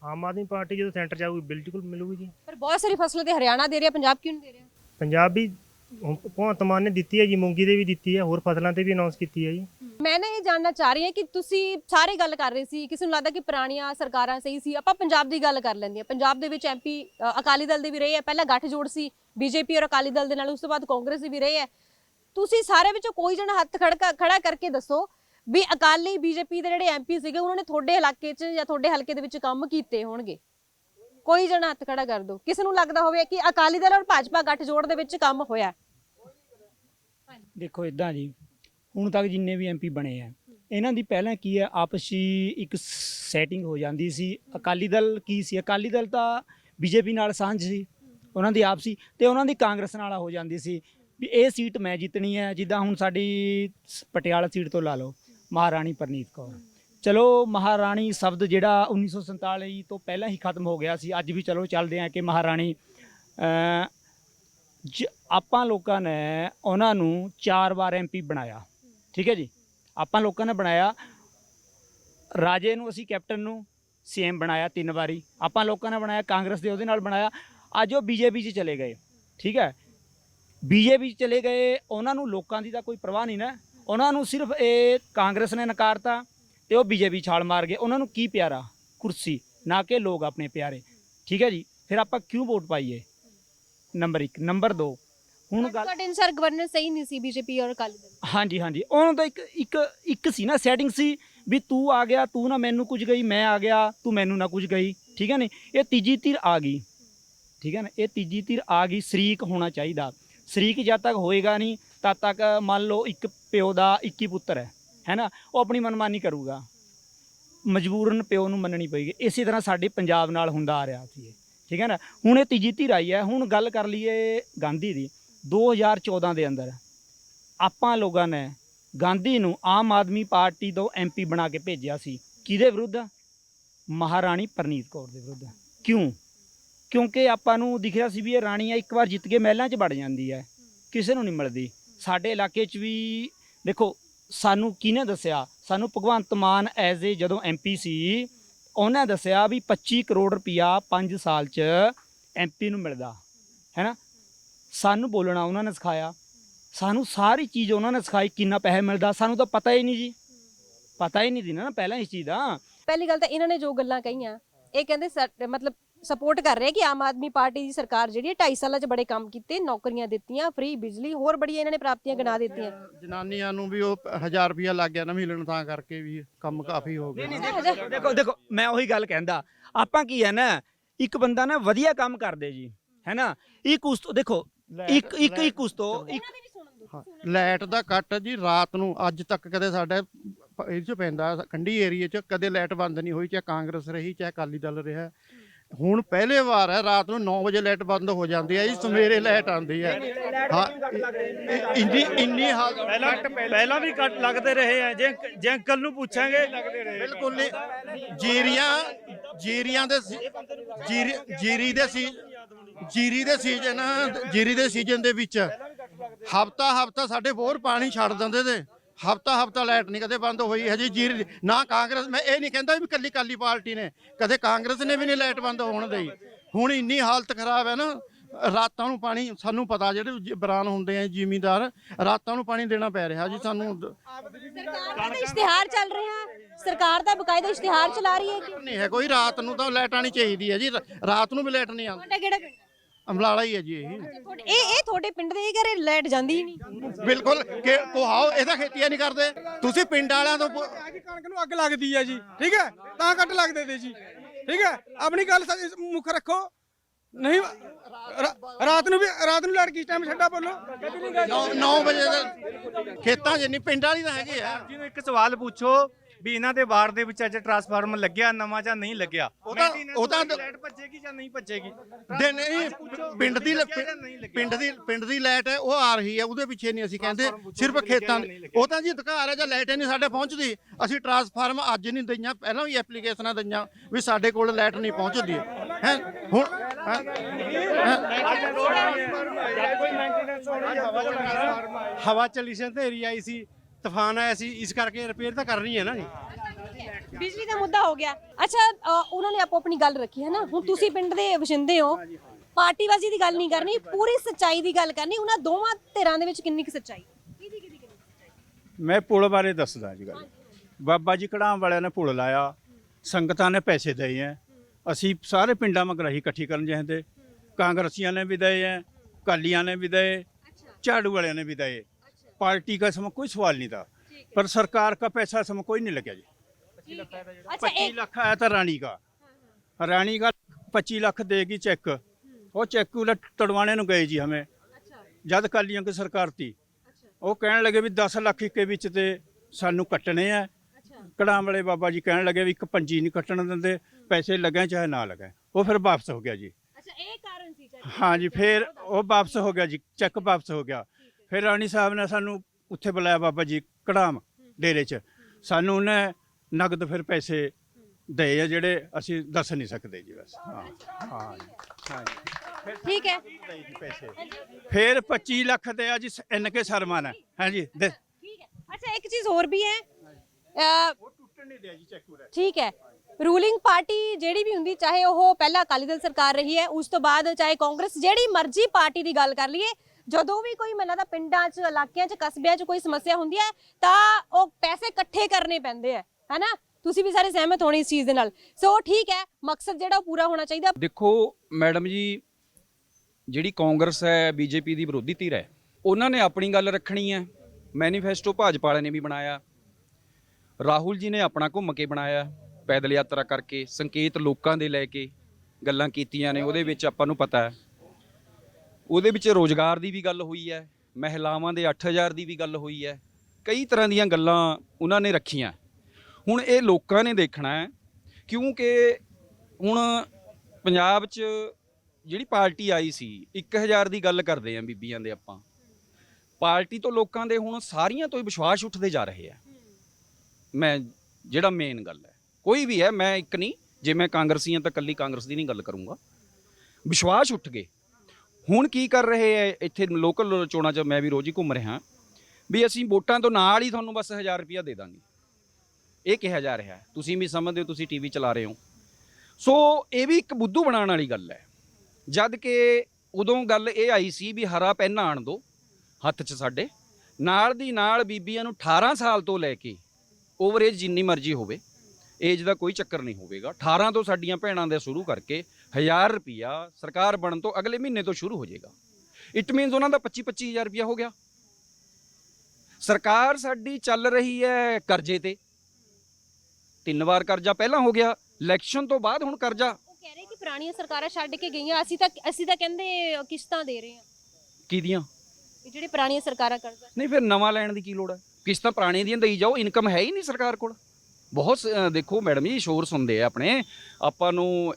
ਆਮ ਆਦਮੀ ਪਾਰਟੀ ਜਦੋਂ ਸੈਂਟਰ ਜਾਊਗੀ ਬਿਲਕੁਲ ਮਿਲੂਗੀ ਜੀ। ਪਰ ਬਹੁਤ ਸਾਰੀ ਫਸਲਾਂ ਤੇ ਹਰਿਆਣਾ ਦੇ ਰਿਹਾ ਪੰਜਾਬ ਕਿਉਂ ਨਹੀਂ ਦੇ ਰਿਹਾ? ਪੰਜਾਬ ਵੀ ਹੁਣ ਭਗਵੰਤ ਮਾਨ ਨੇ ਦਿੱਤੀ ਹੈ ਜੀ, ਮੂੰਗੀ ਦੇ ਵੀ ਦਿੱਤੀ ਹੈ, ਹੋਰ ਫਸਲਾਂ ਤੇ ਵੀ ਅਨਾਉਂਸ ਕੀਤੀ ਹੈ ਜੀ। ਮੈਂ ਨਾ ਇਹ ਜਾਣਨਾ ਚਾਹ ਰਹੀ ਹਾਂ ਕਿ ਤੁਸੀਂ ਸਾਰੇ ਗੱਲ ਕਰ ਰਹੇ ਸੀ, ਕਿਸੇ ਨੂੰ ਲੱਗਦਾ ਕਿ ਪੁਰਾਣੀਆਂ ਸਰਕਾਰਾਂ ਸਹੀ ਸੀ, ਆਪਾਂ ਪੰਜਾਬ ਦੀ ਗੱਲ ਕਰ ਲੈਂਦੇ ਹਾਂ। ਪੰਜਾਬ ਦੇ ਵਿੱਚ ਐਮਪੀ ਅਕਾਲੀ ਦਲ ਦੇ ਵੀ ਰਹੇ ਆ ਪਹਿਲਾਂ ਗੱਠਜੋੜ ਸੀ, ਬੀਜੇਪੀ ਔਰ ਅਕਾਲੀ ਦਲ ਦੇ ਨਾਲ, ਉਸ ਤੋਂ ਬਾਅਦ ਕਾਂਗਰਸ ਦੇ ਵੀ ਰਹੇ ਆ ਤੁਸੀਂ ਸਾਰੇ ਵਿੱਚੋਂ ਕੋਈ ਜਣਾ ਹੱਥ ਖੜਕਾ ਖੜਾ ਕਰਕੇ ਦੱਸੋ ਵੀ ਅਕਾਲੀ ਬੀਜੇਪੀ ਦੇ ਜਿਹੜੇ ਐਮਪੀ ਸੀਗੇ, ਉਹਨਾਂ ਨੇ ਤੁਹਾਡੇ ਇਲਾਕੇ 'ਚ ਜਾਂ ਤੁਹਾਡੇ ਹਲਕੇ ਦੇ ਵਿੱਚ ਕੰਮ ਕੀਤੇ ਹੋਣਗੇ। ਕੋਈ ਜਣਾ ਹੱਥ ਖੜਾ ਕਰ ਦੋ। ਕਿਸੇ ਨੂੰ ਲੱਗਦਾ ਹੋਵੇ ਕਿ ਅਕਾਲੀ ਦਲ ਔਰ ਭਾਜਪਾ ਗੱਠਜੋੜ ਦੇ ਵਿੱਚ ਕੰਮ ਹੋਇਆ ਦੇਖੋ ਇਦਾਂ ਜੀ, ਹੁਣ ਤੱਕ ਜਿੰਨੇ ਵੀ ਐਮਪੀ ਬਣੇ ਆ, ਇਹਨਾਂ ਦੀ ਪਹਿਲਾਂ ਕੀ ਹੈ ਆਪਸੀ ਇੱਕ ਸੈਟਿੰਗ ਹੋ ਜਾਂਦੀ ਸੀ। ਅਕਾਲੀ ਦਲ ਕੀ ਸੀ? ਅਕਾਲੀ ਦਲ ਤਾਂ ਬੀਜੇਪੀ ਨਾਲ ਸਾਂਝ ਸੀ, ਉਹਨਾਂ ਦੀ ਆਪਸੀ ਤੇ ਉਹਨਾਂ ਦੀ ਕਾਂਗਰਸ ਨਾਲ ਹੋ ਜਾਂਦੀ ਸੀ। ਵੀ ਇਹ ਸੀਟ ਮੈਂ ਜਿੱਤਣੀ ਹੈ, ਜਿੱਦਾਂ ਹੁਣ ਸਾਡੀ ਪਟਿਆਲਾ ਸੀਟ ਤੋਂ ਲਾ ਲਓ, ਮਹਾਰਾਣੀ ਪ੍ਰਨੀਤ ਕੌਰ। ਚਲੋ ਮਹਾਰਾਣੀ ਸ਼ਬਦ ਜਿਹੜਾ 1947 ਤੋਂ ਪਹਿਲਾਂ ਹੀ ਖਤਮ ਹੋ ਗਿਆ ਸੀ, ਅੱਜ ਵੀ ਚਲੋ ਚੱਲਦੇ ਆ ਕਿ ਮਹਾਰਾਣੀ ਜ- ਆਪਾਂ ਲੋਕਾਂ ਨੇ ਉਹਨਾਂ ਨੂੰ ਚਾਰ ਵਾਰ ਐਮਪੀ ਬਣਾਇਆ। ਠੀਕ ਹੈ ਜੀ? ਆਪਾਂ ਲੋਕਾਂ ਨੇ ਬਣਾਇਆ। ਰਾਜੇ ਨੂੰ ਅਸੀਂ ਕੈਪਟਨ ਨੂੰ ਸੀਐਮ ਬਣਾਇਆ ਤਿੰਨ ਵਾਰੀ। ਆਪਾਂ ਲੋਕਾਂ ਨੇ ਬਣਾਇਆ, ਕਾਂਗਰਸ ਦੇ ਉਹਦੇ ਨਾਲ ਬਣਾਇਆ। ਅੱਜ ਉਹ ਬੀਜੇਪੀ 'ਚ ਚਲੇ ਗਏ। ਠੀਕ ਹੈ? ਬੀਜੇਪੀ 'ਚ ਚਲੇ ਗਏ। ਉਹਨਾਂ ਨੂੰ ਲੋਕਾਂ ਦੀ ਤਾਂ ਕੋਈ ਪਰਵਾਹ ਨਹੀਂ ਨਾ। ਉਹਨਾਂ ਨੂੰ ਸਿਰਫ ਇਹ ਕਾਂਗਰਸ ਨੇ ਨਕਾਰਤਾ। ਤੇ ਉਹ ਬੀਜੇਪੀ ਛਾਲ ਮਾਰ ਗਏ। ਉਹਨਾਂ ਨੂੰ ਕੀ ਪਿਆਰਾ? ਕੁਰਸੀ। ਨਾ ਕਿ ਲੋਕ ਆਪਣੇ ਪਿਆਰੇ। ਠੀਕ ਹੈ ਜੀ? ਫਿਰ ਆਪਾਂ ਕਿਉਂ ਵੋਟ ਪਾਈਏ? ਨੰਬਰ 1 ਨੰਬਰ 2 ਹੁਣ ਗੱਲ ਤੁਹਾਡੇ ਅਨੁਸਾਰ ਗਵਰਨਰ ਸਹੀ ਨਹੀਂ ਸੀ ਬੀਜੇਪੀ ਔਰ ਅਕਾਲੀ ਦਲ। ਹਾਂਜੀ ਹਾਂਜੀ। ਉਹਨਾਂ ਦਾ ਇੱਕ ਇੱਕ ਇੱਕ ਸੀ ਨਾ ਸੈਟਿੰਗ ਸੀ ਵੀ ਤੂੰ ਆ ਗਿਆ ਤੂੰ ਨਾ ਮੈਨੂੰ ਕੁਝ ਗਈ ਮੈਂ ਆ ਗਿਆ ਤੂੰ ਮੈਨੂੰ ਨਾ ਕੁਝ ਗਈ ਠੀਕ ਹੈ ਨੇ? ਇਹ ਤੀਜੀ ਧਿਰ ਆ ਗਈ। ਠੀਕ ਹੈ ਨਾ? ਇਹ ਤੀਜੀ ਧਿਰ ਆ ਗਈ। ਸ਼ਰੀਕ ਹੋਣਾ ਚਾਹੀਦਾ। ਸ਼ਰੀਕ ਜਦ ਤੱਕ ਹੋਏਗਾ ਨਹੀਂ ਤਦ ਤੱਕ ਮੰਨ ਲਓ ਇੱਕ ਪਿਓ ਦਾ ਇੱਕ ਹੀ ਪੁੱਤਰ ਹੈ। ਹੈ ਨਾ ਉਹ ਆਪਣੀ ਮਨਮਾਨੀ ਕਰੂਗਾ। ਮਜਬੂਰਨ ਪਿਓ ਨੂੰ ਮੰਨਣੀ ਪਏਗੀ। ਇਸੇ ਤਰ੍ਹਾਂ ਸਾਡੇ ਪੰਜਾਬ ਨਾਲ ਹੁੰਦਾ ਆ ਰਿਹਾ ਸੀ ਠੀਕ ਹੈ ਨਾ? ਹੁਣ ਇਹ ਤੀਜੀ ਧਿਰ ਆਈ ਹੈ। ਹੁਣ ਗੱਲ ਕਰ ਲਈਏ ਗਾਂਧੀ ਦੀ। 2014 ਦੇ ਅੰਦਰ ਆਪਾਂ ਲੋਕਾਂ ਨੇ ਗਾਂਧੀ ਨੂੰ ਆਮ ਆਦਮੀ ਪਾਰਟੀ ਤੋਂ ਐਮਪੀ ਬਣਾ ਕੇ ਭੇਜਿਆ ਸੀ। ਕਿਹਦੇ ਵਿਰੁੱਧ? ਮਹਾਰਾਣੀ ਪ੍ਰਨੀਤ ਕੌਰ ਦੇ ਵਿਰੁੱਧ। ਕਿਉਂ? ਕਿਉਂਕਿ ਆਪਾਂ ਨੂੰ ਦਿਖਿਆ ਸੀ ਵੀ ਇਹ ਰਾਣੀ ਆ ਇੱਕ ਵਾਰ ਜਿੱਤ ਕੇ ਮਹਿਲਾਂ 'ਚ ਵੜ ਜਾਂਦੀ ਹੈ। ਕਿਸੇ ਨੂੰ ਨਹੀਂ ਮਿਲਦੀ। ਸਾਡੇ ਇਲਾਕੇ 'ਚ ਵੀ ਦੇਖੋ ਸਾਨੂੰ ਕਿਹਨੇ ਦੱਸਿਆ? ਸਾਨੂੰ ਭਗਵੰਤ ਮਾਨ ਐਜ਼ ਏ ਜਦੋਂ ਐਮਪੀ ਸੀ, ਉਹਨੇ ਦੱਸਿਆ ਵੀ 25 ਕਰੋੜ ਰੁਪਿਆ 5 ਸਾਲ 'ਚ ਐਮਪੀ ਨੂੰ ਮਿਲਦਾ ਹੈ ਨਾ ਸਾਨੂੰ ਬੋਲਣਾ ਉਹਨਾਂ ਨੇ ਸਿਖਾਇਆ। ਸਾਨੂੰ ਸਾਰੀ ਚੀਜ਼ ਉਹਨਾਂ ਨੇ ਸਿਖਾਈ, ਕਿੰਨਾ ਪੈਸੇ ਮਿਲਦਾ, ਸਾਨੂੰ ਤਾਂ ਪਤਾ ਹੀ ਨਹੀਂ ਜੀ। ਪਤਾ ਹੀ ਨਹੀਂ ਦੀ ਨਾ, ਪਹਿਲਾਂ ਇਸ ਚੀਜ਼ ਦਾ। ਪਹਿਲੀ ਗੱਲ ਤਾਂ ਇਹਨਾਂ ਨੇ ਜੋ ਗੱਲਾਂ ਕਹੀਆਂ, ਇਹ ਕਹਿੰਦੇ ਮਤਲਬ ਸਪੋਰਟ ਕਰ ਰਹੇ ਕਿ ਆਮ ਆਦਮੀ ਪਾਰਟੀ ਦੀ ਸਰਕਾਰ ਜਿਹੜੀ ਹੈ 2.5 ਸਾਲਾਂ 'ਚ ਬੜੇ ਕੰਮ ਕੀਤੇ ਨੌਕਰੀਆਂ ਦਿੱਤੀਆਂ ਫ੍ਰੀ ਬਿਜਲੀ ਹੋਰ ਬੜੀਆਂ ਇਹਨਾਂ ਨੇ ਪ੍ਰਾਪਤੀਆਂ ਗਿਣਾ ਦਿੱਤੀਆਂ। ਜਨਾਨੀਆਂ ਨੂੰ ਵੀ ਉਹ 1000 ਰੁਪਿਆ ਲੱਗ ਗਿਆ ਨਾ ਮਿਲਣ ਤਾਂ ਕਰਕੇ ਵੀ ਕੰਮ ਕਾਫੀ ਹੋ ਗਿਆ। ਦੇਖੋ ਦੇਖੋ ਮੈਂ ਉਹੀ ਗੱਲ ਕਹਿੰਦਾ ਆਪਾਂ ਕੀ ਹੈ ਨਾ ਇੱਕ ਬੰਦਾ ਨਾ ਵਧੀਆ ਕੰਮ ਕਰਦੇ ਜੀ ਹੈ ਨਾ? ਇੱਕ ਉਸ ਤੋਂ ਦੇਖੋ ਇੱਕ ਇੱਕ ਇੱਕ ਉਸ ਤੋਂ ਇੱਕ ਲਾਈਟ ਦਾ ਕੱਟ ਜੀ ਰਾਤ ਨੂੰ ਅੱਜ ਤੱਕ ਕਦੇ ਸਾਡੇ ਇਹ ਚ ਪੈਂਦਾ ਕੰਢੀ ਏਰੀਏ ਚ ਕਦੇ ਲਾਈਟ ਬੰਦ ਨਹੀਂ ਹੋਈ ਚਾਹੇ ਕਾਂਗਰਸ ਰਹੀ ਚਾਹੇ ਅਕਾਲੀ ਦਲ ਰਿਹਾ। ਹੁਣ ਪਹਿਲੇ ਵਾਰ ਹੈ ਰਾਤ ਨੂੰ 9 ਵਜੇ ਲਾਈਟ ਬੰਦ ਹੋ ਜਾਂਦੀ ਹੈ ਜੀ ਸਵੇਰੇ ਲਾਈਟ ਆਉਂਦੀ ਹੈ। ਹਾਂ ਇੰਨੀ ਇੰਨੀ ਹਾਲ ਪਹਿਲਾਂ ਪਹਿਲਾਂ ਵੀ ਕੱਟ ਲੱਗਦੇ ਰਹੇ ਆ ਜੇ ਜੇ ਅੰਕਲ ਨੂੰ ਪੁੱਛਾਂਗੇ ਬਿਲਕੁਲ ਨਹੀਂ ਜੀਰੀਆਂ ਜੀਰੀਆਂ ਦੇ ਜੀਰੀ ਜੀਰੀ ਦੇ ਸੀ ਜੀਰੀ ਦੇ ਸੀਜ਼ਨ ਜੀਰੀ ਦੇ ਸੀਜ਼ਨ ਦੇ ਵਿੱਚ ਹਫਤਾ ਹਫਤਾ ਸਾਡੇ ਬੋਰ ਪਾਣੀ ਛੱਡ ਦਿੰਦੇ ਤੇ। ਹਫਤਾ ਹਫਤਾ ਲਾਈਟ ਨਹੀਂ ਕਦੇ ਬੰਦ ਹੋਈ ਹਜੇ ਜੀਰੀ ਨਾ ਕਾਂਗਰਸ ਮੈਂ ਇਹ ਨਹੀਂ ਕਹਿੰਦਾ ਵੀ ਕੱਲੀ ਕੱਲੀ ਪਾਰਟੀ ਨੇ ਕਦੇ ਕਾਂਗਰਸ ਨੇ ਵੀ ਨਹੀਂ ਲਾਈਟ ਬੰਦ ਹੋਣ ਦੇਈ। ਹੁਣ ਇੰਨੀ ਹਾਲਤ ਖਰਾਬ ਹੈ ਨਾ ਰਾਤਾਂ ਨੂੰ ਪਾਣੀ ਸਾਨੂੰ ਪਤਾ ਜਿਹੜੇ ਜ- ਬਰਾਨ ਹੁੰਦੇ ਆ ਜ਼ਿਮੀਂਦਾਰ ਰਾਤਾਂ ਨੂੰ ਪਾਣੀ ਦੇਣਾ ਪੈ ਰਿਹਾ ਜੀ ਸਾਨੂੰ। ਸਰਕਾਰ ਦਾ ਇਸ਼ਤਿਹਾਰ ਚੱਲ ਰਿਹਾ ਸਰਕਾਰ ਦਾ ਬਕਾਇਦਾ ਇਸ਼ਤਿਹਾਰ ਚਲਾ ਰਹੀ ਹੈ ਕਿ ਨਹੀਂ ਹੈ ਕੋਈ ਰਾਤ ਨੂੰ ਤਾਂ ਲਾਈਟ ਆਣੀ ਚਾਹੀਦੀ ਹੈ ਜੀ ਰਾਤ ਨੂੰ ਵੀ ਲਾਈਟ ਨਹੀਂ ਆਉਂਦੀ। ਕਿਹੜਾ ਪਿੰਡ ਅਮਲਾਲਾ ਹੀ ਹੈ ਜੀ ਇਹ। ਤੁਹਾਡੇ- ਇਹ ਇਹ ਤੁਹਾਡੇ ਪਿੰਡ ਦੇ ਘਰੇ ਲਾਈਟ ਜਾਂਦੀ ਹੀ ਨਹੀਂ। ਬਿਲਕੁਲ ਕਿ ਕੋਹਾਓ ਇਹਦਾ ਖੇਤੀਆਂ ਨਹੀਂ ਕਰਦੇ। ਤੁਸੀਂ ਪਿੰਡ ਵਾਲਿਆਂ ਤੋਂ ਪੁ- ਕਣਕ ਨੂੰ ਅੱਗ ਲੱਗਦੀ ਹੈ ਜੀ ਠੀਕ ਹੈ? ਤਾਂ ਕੱਟ ਲੱਗਦੇ ਤੇ ਜੀ ਠੀਕ ਹੈ? ਆਪਣੀ ਗੱਲ ਸ- ਮੁੱਖ ਰੱਖੋ। ਨਹੀਂ ਰਾ- ਰਾਤ ਨੂੰ ਵੀ ਰਾਤ ਨੂੰ ਲੜ ਕਿਸ ਟਾਈਮ ਛੱਡਾ ਬੋਲੋ? 9 ਵਜੇ ਦੇ ਖੇਤਾਂ 'ਚ ਨਹੀਂ ਪਿੰਡ ਵਾਲੀ ਤਾਂ ਹੈਗੀ ਆ। ਇੱਕ ਸਵਾਲ ਪੁੱਛੋ ਵੀ ਇਹਨਾਂ ਦੇ ਵਾਰਡ ਦੇ ਵਿੱਚ ਅੱਜ ਟਰਾਂਸਫਾਰਮਰ ਲੱਗਿਆ ਨਵਾਂ ਜਾਂ ਨਹੀਂ ਲੱਗਿਆ? ਉਹ ਤਾਂ- ਉਹ ਤਾਂ- ਲਾਈਟ ਭੱਜੇਗੀ ਜਾਂ ਨਹੀਂ ਭੱਜੇਗੀ? ਦੇ ਨਹੀਂ ਪਿੰਡ ਦੀ ਲ- ਲੱਗਿਆ ਜਾਂ ਨਹੀਂ ਲੱਗਿਆ? ਪਿੰਡ ਦੀ ਪਿੰਡ ਦੀ ਲਾਈਟ ਹੈ ਉਹ ਆ ਰਹੀ ਹੈ ਉਹਦੇ ਪਿੱਛੇ ਨਹੀਂ ਅਸੀਂ ਕਹਿੰਦੇ ਸਿਰਫ ਖੇਤਾਂ ਦੀ ਉਹ ਤਾਂ ਜੀ ਅਧਿਕਾਰ ਹੈ ਜਾਂ ਲਾਈਟ ਹੀ ਨਹੀਂ ਸਾਡੇ ਪਹੁੰਚਦੀ। ਅਸੀਂ ਟਰਾਂਸਫਾਰਮ ਅੱਜ ਨਹੀਂ ਦਈਆਂ ਪਹਿਲਾਂ ਵੀ ਐਪਲੀਕੇਸ਼ਨਾਂ ਦਈਆਂ ਵੀ ਸਾਡੇ ਕੋਲ ਲਾਈਟ ਨਹੀਂ ਪਹੁੰਚਦੀ। ਹੈ? ਹੁਣ ਹਵਾ ਚੱਲੀ ਸੀ ਹਨੇਰੀ ਆਈ ਸੀ। ਤੂਫਾਨ ਆਇਆ ਸੀ ਇਸ ਕਰਕੇ ਰਿਪੇਅਰ ਤਾਂ ਕਰਨੀ ਹੈ ਨਾ ਜੀ। ਬਿਜਲੀ ਦਾ ਮੁੱਦਾ ਹੋ ਗਿਆ। ਅੱਛਾ ਉਹਨਾਂ ਨੇ ਆਪੋ ਆਪਣੀ ਗੱਲ ਰੱਖੀ ਹੈ ਨਾ। ਹੁਣ ਤੁਸੀਂ ਪਿੰਡ ਦੇ ਵਸਿੰਦੇ ਹੋ ਪਾਰਟੀਬਾਜ਼ੀ ਦੀ ਗੱਲ ਨਹੀਂ ਕਰਨੀ ਪੂਰੀ ਸੱਚਾਈ ਦੀ ਗੱਲ ਕਰਨੀ। ਉਹਨਾਂ ਦੋਵਾਂ ਧਿਰਾਂ ਦੇ ਵਿੱਚ ਕਿੰਨੀ ਕੁ ਸੱਚਾਈ? ਮੈਂ ਪੁਲ ਬਾਰੇ ਦੱਸਦਾ ਜੀ ਗੱਲ। ਬਾਬਾ ਜੀ ਕੜਾਮ ਵਾਲਿਆਂ ਨੇ ਪੁਲ ਲਾਇਆ ਸੰਗਤਾਂ ਨੇ ਪੈਸੇ ਦਏ ਐ ਅਸੀਂ ਸਾਰੇ ਪਿੰਡਾਂ ਮਗਰਾਹੀ ਇਕੱਠੀ ਕਰਨ ਜਾਂਦੇ। ਕਾਂਗਰਸੀਆਂ ਨੇ ਵੀ ਦਏ ਐ ਕਾਲੀਆਂ ਨੇ ਵੀ ਦਏ ਝਾੜੂ ਵਾਲਿਆਂ ਨੇ ਵੀ ਦਏ। पार्टी का इसमें कोई सवाल नहीं था पर सरकार का पैसा इसमें कोई नहीं लगा जी ਅੱਛਾ पच्चीस एक लाख आया था रानी का रानी का पच्चीस लाख देगी चेक वो चेक उलट तड़वाने ਨੂੰ ਗਏ ਜੀ ਹਮੇ ਜਦ ਕਾਲੀਆਂ ਦੀ ਸਰਕਾਰ ਤੀ ਉਹ ਕਹਿਣ ਲੱਗੇ ਵੀ 10 ਲੱਖ ਕੇ ਵਿੱਚ ਤੇ ਸਾਨੂੰ ਕੱਟਣੇ ਆ ਕੜਾਮ ਵਾਲੇ ਬਾਬਾ ਜੀ ਕਹਿਣ ਲੱਗੇ ਵੀ ਇੱਕ ਪੰਜੀ ਨਹੀਂ ਕੱਟਣ ਦਿੰਦੇ ਪੈਸੇ ਲੱਗੇ ਚਾਹੇ ਨਾ ਲੱਗੇ ਉਹ ਫਿਰ ਵਾਪਸ ਹੋ ਗਿਆ ਜੀ ਅੱਛਾ ਇਹ ਕਾਰਨ ਸੀ ਚਾਚਾ ਹਾਂ ਜੀ ਫਿਰ ਉਹ ਵਾਪਸ ਹੋ ਗਿਆ ਜੀ ਚੈੱਕ ਵਾਪਸ ਹੋ ਗਿਆ ਫਿਰ ਰਾਣੀ ਸਾਹਿਬ ਨੇ ਸਾਨੂੰ ਉੱਥੇ ਬੁਲਾਇਆ ਬਾਬਾ ਜੀ ਕੜਾਮ ਡੇਰੇ 'ਚ। ਸਾਨੂੰ ਉਹਨੇ ਨਗਦ ਫਿਰ ਪੈਸੇ ਦੇ ਆ ਜਿਹੜੇ ਅਸੀਂ ਦੱਸ ਨਹੀਂ ਸਕਦੇ ਜੀ ਬਸ। ਹਾਂ। ਹਾਂ ਜੀ, ਹਾਂ ਜੀ ਠੀਕ ਹੈ। ਦੇ ਜੀ ਪੈਸੇ ਫਿਰ 25 ਲੱਖ ਦੇ ਆ ਜੀ ਐਨ ਕੇ ਸ਼ਰਮਾ ਨੇ। ਹਾਂ ਜੀ ਦੇ ਠੀਕ ਹੈ। ਅੱਛਾ ਇੱਕ ਚੀਜ਼ ਹੋਰ ਵੀ ਹੈ। ਅ, ਉਹ ਟੁੱਟਣ ਨਹੀਂ ਦਿਆ ਜੀ ਚੈੱਕ ਪੂਰਾ ਠੀਕ ਹੈ। ਰੂਲਿੰਗ ਪਾਰਟੀ ਜਿਹੜੀ ਵੀ ਹੁੰਦੀ ਚਾਹੇ ਉਹ ਪਹਿਲਾਂ ਅਕਾਲੀ ਦਲ ਸਰਕਾਰ ਰਹੀ ਹੈ ਉਸ ਤੋਂ ਬਾਅਦ ਚਾਹੇ ਕਾਂਗਰਸ ਜਿਹੜੀ ਮਰਜ਼ੀ ਪਾਰਟੀ ਦੀ ਗੱਲ ਕਰ ਲਈਏ ਜਦੋਂ ਵੀ ਕੋਈ ਮੈਨੂੰ ਲੱਗਦਾ ਪਿੰਡਾਂ 'ਚ, ਇਲਾਕਿਆਂ 'ਚ, ਕਸਬਿਆਂ 'ਚ ਕੋਈ ਸਮੱਸਿਆ ਹੁੰਦੀ ਹੈ, ਤਾਂ ਉਹ ਪੈਸੇ ਇਕੱਠੇ ਕਰਨੇ ਪੈਂਦੇ ਆ ਹੈਨਾ? ਤੁਸੀਂ ਵੀ ਸਾਰੇ ਸਹਿਮਤ ਹੋਣੇ ਇਸ ਚੀਜ਼ ਦੇ ਨਾਲ। ਸੋ ਠੀਕ ਹੈ, ਮਕਸਦ ਜਿਹੜਾ ਉਹ ਪੂਰਾ ਹੋਣਾ ਚਾਹੀਦਾ। ਦੇਖੋ, ਮੈਡਮ ਜੀ, ਜਿਹੜੀ ਕਾਂਗਰਸ ਹੈ, ਬੀਜੇਪੀ ਦੀ ਵਿਰੋਧੀ ਧਿਰ ਹੈ, ਉਹਨਾਂ ਨੇ ਆਪਣੀ ਗੱਲ ਰੱਖਣੀ ਹੈ। ਮੈਨੀਫੈਸਟੋ ਭਾਜਪਾ ਵਾਲਿਆਂ ਨੇ ਵੀ ਬਣਾਇਆ। ਰਾਹੁਲ ਜੀ ਨੇ ਆਪਣਾ ਘੁੰਮ ਕੇ ਬਣਾਇਆ, ਪੈਦਲ ਯਾਤਰਾ ਕਰਕੇ, ਸੰਕੇਤ ਲੋਕਾਂ ਦੇ ਲੈ ਕੇ ਗੱਲਾਂ ਕੀਤੀਆਂ ਨੇ, ਉਹਦੇ ਵਿੱਚ ਆਪਾਂ ਨੂੰ ਪਤਾ ਹੈ। ਉਹਦੇ ਵਿੱਚ ਰੋਜ਼ਗਾਰ ਦੀ ਵੀ ਗੱਲ ਹੋਈ ਹੈ, ਮਹਿਲਾਵਾਂ ਦੇ 8000 ਦੀ ਵੀ ਗੱਲ ਹੋਈ ਹੈ, ਕਈ ਤਰ੍ਹਾਂ ਦੀਆਂ ਗੱਲਾਂ ਉਹਨਾਂ ਨੇ ਰੱਖੀਆਂ। ਹੁਣ ਇਹ ਲੋਕਾਂ ਨੇ ਦੇਖਣਾ ਹੈ, ਕਿਉਂਕਿ ਹੁਣ ਪੰਜਾਬ 'ਚ ਜਿਹੜੀ ਪਾਰਟੀ ਆਈ ਸੀ 1000 ਦੀ ਗੱਲ ਕਰਦੇ ਆਂ ਬੀਬੀਆਂ ਦੇ ਆਪਾਂ। ਪਾਰਟੀ ਤੋਂ ਲੋਕਾਂ ਦੇ ਹੁਣ ਸਾਰੀਆਂ ਤੋਂ ਹੀ ਵਿਸ਼ਵਾਸ ਉੱਠਦੇ ਜਾ ਰਹੇ ਆ ਮੈਂ, ਜਿਹੜਾ ਮੇਨ ਗੱਲ ਹੈ, ਕੋਈ ਵੀ ਹੈ, ਮੈਂ ਇੱਕ ਨਹੀਂ, ਜੇ ਮੈਂ ਕਾਂਗਰਸੀ ਹਾਂ ਤਾਂ ਕੱਲੀ ਕਾਂਗਰਸ ਦੀ ਨਹੀਂ ਗੱਲ ਕਰੂੰਗਾ। ਵਿਸ਼ਵਾਸ ਉੱਠ ਗਏ। ਹੁਣ ਕੀ ਕਰ ਰਹੇ ਐ ਇੱਥੇ ਲੋਕਲ ਚੋਣਾਂ 'ਚ ਮੈਂ ਵੀ ਰੋਜ਼ ਹੀ ਘੁੰਮ ਰਿਹਾ। ਵੀ ਅਸੀਂ ਵੋਟਾਂ ਤੋਂ ਨਾਲ ਹੀ ਤੁਹਾਨੂੰ ਬਸ 1000 ਰੁਪਇਆ ਦੇ ਦਾਂਗੇ। ਇਹ ਕਿਹਾ ਜਾ ਰਿਹਾ ਤੁਸੀਂ ਵੀ ਸਮਝਦੇ ਹੋ, ਤੁਸੀਂ ਟੀਵੀ ਚਲਾ ਰਹੇ ਹੋ। ਸੋ ਇਹ ਵੀ ਇੱਕ ਬੁੱਧੂ ਬਣਾਉਣ ਵਾਲੀ ਗੱਲ ਹੈ। ਜਦ ਕਿ ਉਦੋਂ ਗੱਲ ਇਹ ਆਈ ਸੀ ਵੀ ਹਰਾ ਪੈਨ ਆਣ ਦੋ ਹੱਥ 'ਚ ਸਾਡੇ। ਨਾਲ ਦੀ ਨਾਲ ਬੀਬੀਆਂ ਨੂੰ 18 ਸਾਲ ਤੋਂ ਲੈ ਕੇ ਓਵਰੇਜ ਜਿੰਨੀ ਮਰਜ਼ੀ ਹੋਵੇ ਏਜ ਦਾ ਕੋਈ ਚੱਕਰ ਨਹੀਂ ਹੋਵੇਗਾ। 18 ਤੋਂ ਸਾਡੀਆਂ ਭੈਣਾਂ ਦੇ ਸ਼ੁਰੂ ਕਰਕੇ 1000 ਰੁਪਿਆ ਸਰਕਾਰ ਬਣਨ ਤੋਂ ਅਗਲੇ ਮਹੀਨੇ ਤੋਂ ਸ਼ੁਰੂ ਹੋ ਜਾਏਗਾ। ਇਟ ਮੀਨਸ ਉਹਨਾਂ ਦਾ 25 25000 ਰੁਪਿਆ ਹੋ ਗਿਆ। ਸਰਕਾਰ ਸਾਡੀ ਚੱਲ ਰਹੀ ਹੈ ਕਰਜ਼ੇ ਤੇ। ਤਿੰਨ ਵਾਰ ਕਰਜ਼ਾ ਪਹਿਲਾਂ ਹੋ ਗਿਆ ਇਲੈਕਸ਼ਨ ਤੋਂ ਬਾਅਦ ਹੁਣ ਕਰਜ਼ਾ। ਉਹ ਕਹਿ ਰਹੇ ਕਿ ਪੁਰਾਣੀਆਂ ਸਰਕਾਰਾਂ ਛੱਡ ਕੇ ਗਈਆਂ ਅਸੀਂ ਤਾਂ ਅਸੀਂ ਤਾਂ ਕਹਿੰਦੇ ਕਿਸ਼ਤਾਂ ਦੇ ਰਹੇ ਹਾਂ। ਕਿਹਦੀਆਂ? ਇਹ ਜਿਹੜੇ ਪੁਰਾਣੀਆਂ ਸਰਕਾਰਾਂ ਕਰਜ਼ਾ ਨਹੀਂ ਫਿਰ ਨਵਾਂ ਲੈਣ ਦੀ ਕੀ ਲੋੜ ਹੈ? ਕਿਸ਼ਤਾਂ ਪੁਰਾਣੇ ਦੀਆਂ ਦੇਈ ਜਾਓ ਇਨਕਮ ਹੈ ਹੀ ਨਹੀਂ ਸਰਕਾਰ ਕੋਲ। ਬਹੁਤ ਸ- ਦੇਖੋ ਮੈਡਮ ਜੀ, ਸ਼ੋਰ ਸੁਣਦੇ ਆ ਆਪਣੇ। ਆਪਾਂ ਨੂੰ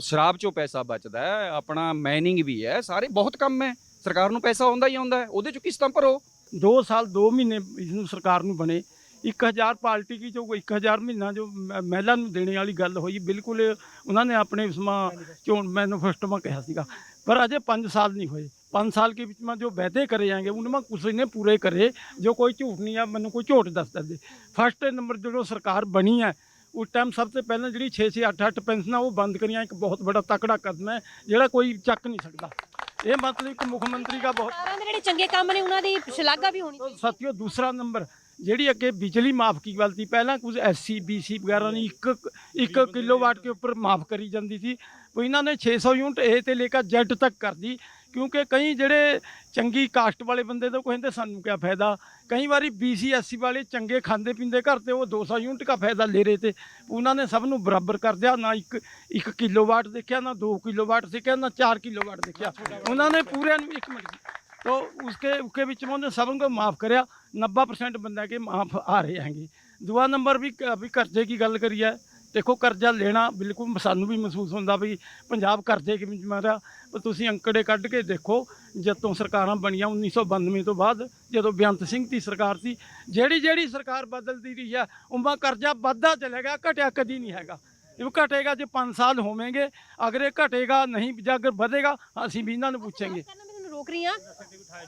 ਸ਼ਰਾਬ ਚੋਂ ਪੈਸਾ ਬਚਦਾ ਹੈ, ਆਪਣਾ ਮਾਈਨਿੰਗ ਵੀ ਹੈ, ਸਾਰੇ ਬਹੁਤ ਕੰਮ ਹੈ। ਸਰਕਾਰ ਨੂੰ ਪੈਸਾ ਆਉਂਦਾ ਹੀ ਆਉਂਦਾ ਹੈ। ਉਹਦੇ ਚੋਂ ਕਿਸ਼ਤਾਂ ਭਰੋ। 2 ਸਾਲ 2 ਮਹੀਨੇ ਇਸ ਨੂੰ ਸਰਕਾਰ ਨੂੰ ਬਣੇ। 1000 ਪਾਰਟੀ ਕੀ ਜੋ 1000 ਮਹੀਨਾ ਜੋ ਮ- ਮਹਿਲਾ ਨੂੰ ਦੇਣੇ ਵਾਲੀ ਗੱਲ ਹੋਈ, ਬਿਲਕੁਲ ਉਹਨਾਂ ਨੇ ਆਪਣੇ ਉਸਮਾ ਚੋਣ ਮੈਨੀਫੈਸਟੋ में ਕਿਹਾ ਸੀਗਾ। ਪਰ ਅਜੇ 5 ਸਾਲ ਨਹੀਂ ਹੋਏ। ਪੰਜ ਸਾਲ साल ਵਿੱਚ ਮੈਂ ਜੋ जो ਕਰੇ करे जाएंगे ਮੈਂ कुछ ने ਪੂਰੇ ਕਰੇ ਜੋ ਕੋਈ ਝੂਠ ਨਹੀਂ ਆ ਮੈਨੂੰ ਕੋਈ झूठ ਦੱਸ ਦਿੰਦੇ ਫਸਟ ਨੰਬਰ जो ਸਰਕਾਰ ਬਣੀ ਹੈ ਉਸ ਟਾਈਮ ਸਭ ਤੋਂ ਪਹਿਲਾਂ ਜਿਹੜੀ 6 6 8 8 ਪੈਨਸ਼ਨਾਂ ਉਹ ਬੰਦ ਕਰੀਆਂ ਇੱਕ ਬਹੁਤ ਵੱਡਾ ਤਕੜਾ ਕਦਮ ਹੈ ਜਿਹੜਾ ਕੋਈ ਚੱਕ ਨਹੀਂ ਸਕਦਾ। ਇਹ ਮਤਲਬ ਇੱਕ ਮੁੱਖ ਮੰਤਰੀ ਦਾ ਬਹੁਤ ਜਿਹੜੇ ਚੰਗੇ ਕੰਮ ਨੇ ਉਹਨਾਂ ਦੀ ਸ਼ਲਾਘਾ ਵੀ ਹੋਣੀ ਚਾਹੀਦੀ। ਸਾਥੀਓ ਦੂਸਰਾ ਨੰਬਰ ਜਿਹੜੀ ਅੱਗੇ ਬਿਜਲੀ ਮਾਫ ਕੀ ਗੱਲ ਸੀ ਪਹਿਲਾਂ ਕੁਝ ਐਸਸੀ ਬੀਸੀ ਵਗੈਰਾ ਨੇ ਇੱਕ 1 ਕਿਲੋਵਾਟ ਕੇ ਉੱਪਰ ਮਾਫ ਕਰੀ ਜਾਂਦੀ ਸੀ। ਉਹ ਇਹਨਾਂ ਨੇ 600 ਯੂਨਿਟ ਏ ਤੇ ਲੈ ਕੇ ਜ਼ੈਡ ਤੱਕ ਕਰਦੀ ਕਿਉਂਕਿ ਕਈ ਜਿਹੜੇ ਚੰਗੀ ਕਾਸਟ ਵਾਲੇ ਬੰਦੇ ਤੋਂ ਕਹਿੰਦੇ ਸਾਨੂੰ ਕੀ ਫਾਇਦਾ ਕਈ ਵਾਰੀ ਬੀਸੀ ਐਸਸੀ ਵਾਲੇ ਚੰਗੇ ਖਾਂਦੇ ਪੀਂਦੇ ਘਰ ਤੇ ਉਹ 200 ਯੂਨਿਟ ਦਾ ਫਾਇਦਾ ਲੈ ਰਹੇ ਤੇ ਉਹਨਾਂ ਨੇ ਸਭ ਨੂੰ ਬਰਾਬਰ ਕਰ ਦਿਆ ਨਾ ਇੱਕ 1 ਕਿਲੋਵਾਟ ਦੇਖਿਆ ਨਾ 2 ਕਿਲੋਵਾਟ ਦੇਖਿਆ ਨਾ 4 ਕਿਲੋਵਾਟ ਦੇਖਿਆ ਉਹਨਾਂ ਨੇ ਪੂਰਿਆਂ ਨੂੰ ਇੱਕ ਮਿੰਟ तो उसके उसके बीच में उन्होंने सब को माफ़ कराया नब्बे परसेंट बंदा के माफ़ आ रहे हैंगे दूआ नंबर भी अभी कर्जे की गल करी है ਦੇਖੋ, ਕਰਜ਼ਾ ਲੈਣਾ ਬਿਲਕੁਲ ਸਾਨੂੰ ਵੀ ਮਹਿਸੂਸ ਹੁੰਦਾ ਵੀ ਪੰਜਾਬ ਕਰਜ਼ੇ ਕਿਵੇਂ ਮਾਰਿਆ ਪਰ ਤੁਸੀਂ ਅੰਕੜੇ ਕੱਢ ਕੇ ਦੇਖੋ, ਜਦੋਂ ਸਰਕਾਰਾਂ ਬਣੀਆਂ 1992 ਤੋਂ ਬਾਅਦ, ਜਦੋਂ ਬੇਅੰਤ ਸਿੰਘ ਦੀ ਸਰਕਾਰ ਸੀ ਜਿਹੜੀ ਜਿਹੜੀ ਸਰਕਾਰ ਬਦਲਦੀ ਰਹੀ ਹੈ ਉਮਾ ਕਰਜ਼ਾ ਵੱਧਦਾ ਚਲੇਗਾ ਘਟਿਆ ਕਦੀ ਨਹੀਂ ਹੈਗਾ। ਇਹ ਘਟੇਗਾ ਜੇ 5 ਸਾਲ ਹੋਵੇਂਗੇ, ਅਗਰ ਇਹ ਘਟੇਗਾ, ਨਹੀਂ ਜਾਂ ਅਗਰ ਵਧੇਗਾ, ਅਸੀਂ ਵੀ ਇਹਨਾਂ ਨੂੰ ਪੁੱਛਾਂਗੇ। ਰੋਕ ਰਹੀ ਹਾਂ।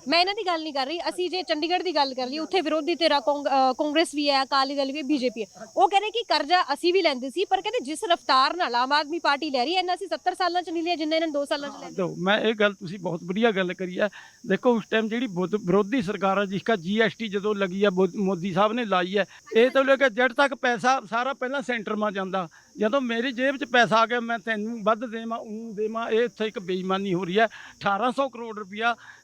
ਮੈਂ ਇਹਨਾਂ ਦੀ ਗੱਲ ਨਹੀਂ ਕਰ ਰਹੀ। ਅਸੀਂ ਜੇ ਚੰਡੀਗੜ੍ਹ ਦੀ ਗੱਲ ਕਰ ਲਈ ਉੱਥੇ ਵਿਰੋਧੀ ਧਿਰਾਂ ਕਾਂਗ- ਅ, ਕਾਂਗਰਸ ਵੀ ਹੈ ਅਕਾਲੀ ਦਲ ਵੀ ਬੀਜੇਪੀ ਹੈ। ਉਹ ਕਹਿੰਦੇ ਕਿ ਕਰਜ਼ਾ ਅਸੀਂ ਵੀ ਲੈਂਦੇ ਸੀ ਪਰ ਕਹਿੰਦੇ ਜਿਸ ਰਫਤਾਰ ਨਾਲ ਆਮ ਆਦਮੀ ਪਾਰਟੀ ਲੈ ਰਹੀ ਹੈ ਇਹਨਾਂ ਅਸੀਂ 70 ਸਾਲਾਂ ਚ ਨਹੀਂ ਲਿਆ ਜਿੰਨਾ ਇਹਨਾਂ ਨੇ 2 ਸਾਲਾਂ ਚ ਲਿਆ। ਦੋ ਮੈਂ ਇਹ ਗੱਲ ਤੁਸੀਂ ਬਹੁਤ ਵਧੀਆ ਗੱਲ ਕਰੀ ਹੈ। ਦੇਖੋ ਉਸ ਟਾਈਮ ਜਿਹੜੀ ਵਿਰੋਧ- ਵਿਰੋਧੀ ਸਰਕਾਰ ਹੈ ਜਿਸਕਾ ਜੀਐਸਟੀ ਜਦੋਂ ਲੱਗੀ ਹੈ ਮੋ- ਮੋਦੀ ਸਾਹਿਬ ਨੇ ਲਾਈ ਹੈ ਇਹ ਤੋਂ ਲੈ ਕੇ ਜੜ ਤੱਕ ਪੈਸਾ ਸਾਰਾ ਪਹਿਲਾਂ ਸੈਂਟਰ ਮਾ ਜਾਂਦਾ। ਜਦੋਂ ਮੇਰੀ ਜੇਬ 'ਚ ਪੈਸਾ ਆ ਗਿਆ ਮੈਂ ਤੈਨੂੰ ਵੱਧ ਦੇਵਾਂ ਉਹ ਦੇਵਾਂ ਇਹ ਇੱਥੇ ਇੱਕ ਬੇਈਮਾਨੀ ਹੋ ਰਹੀ ਹੈ। 1800 ਕਰੋੜ ਰੁਪਇਆ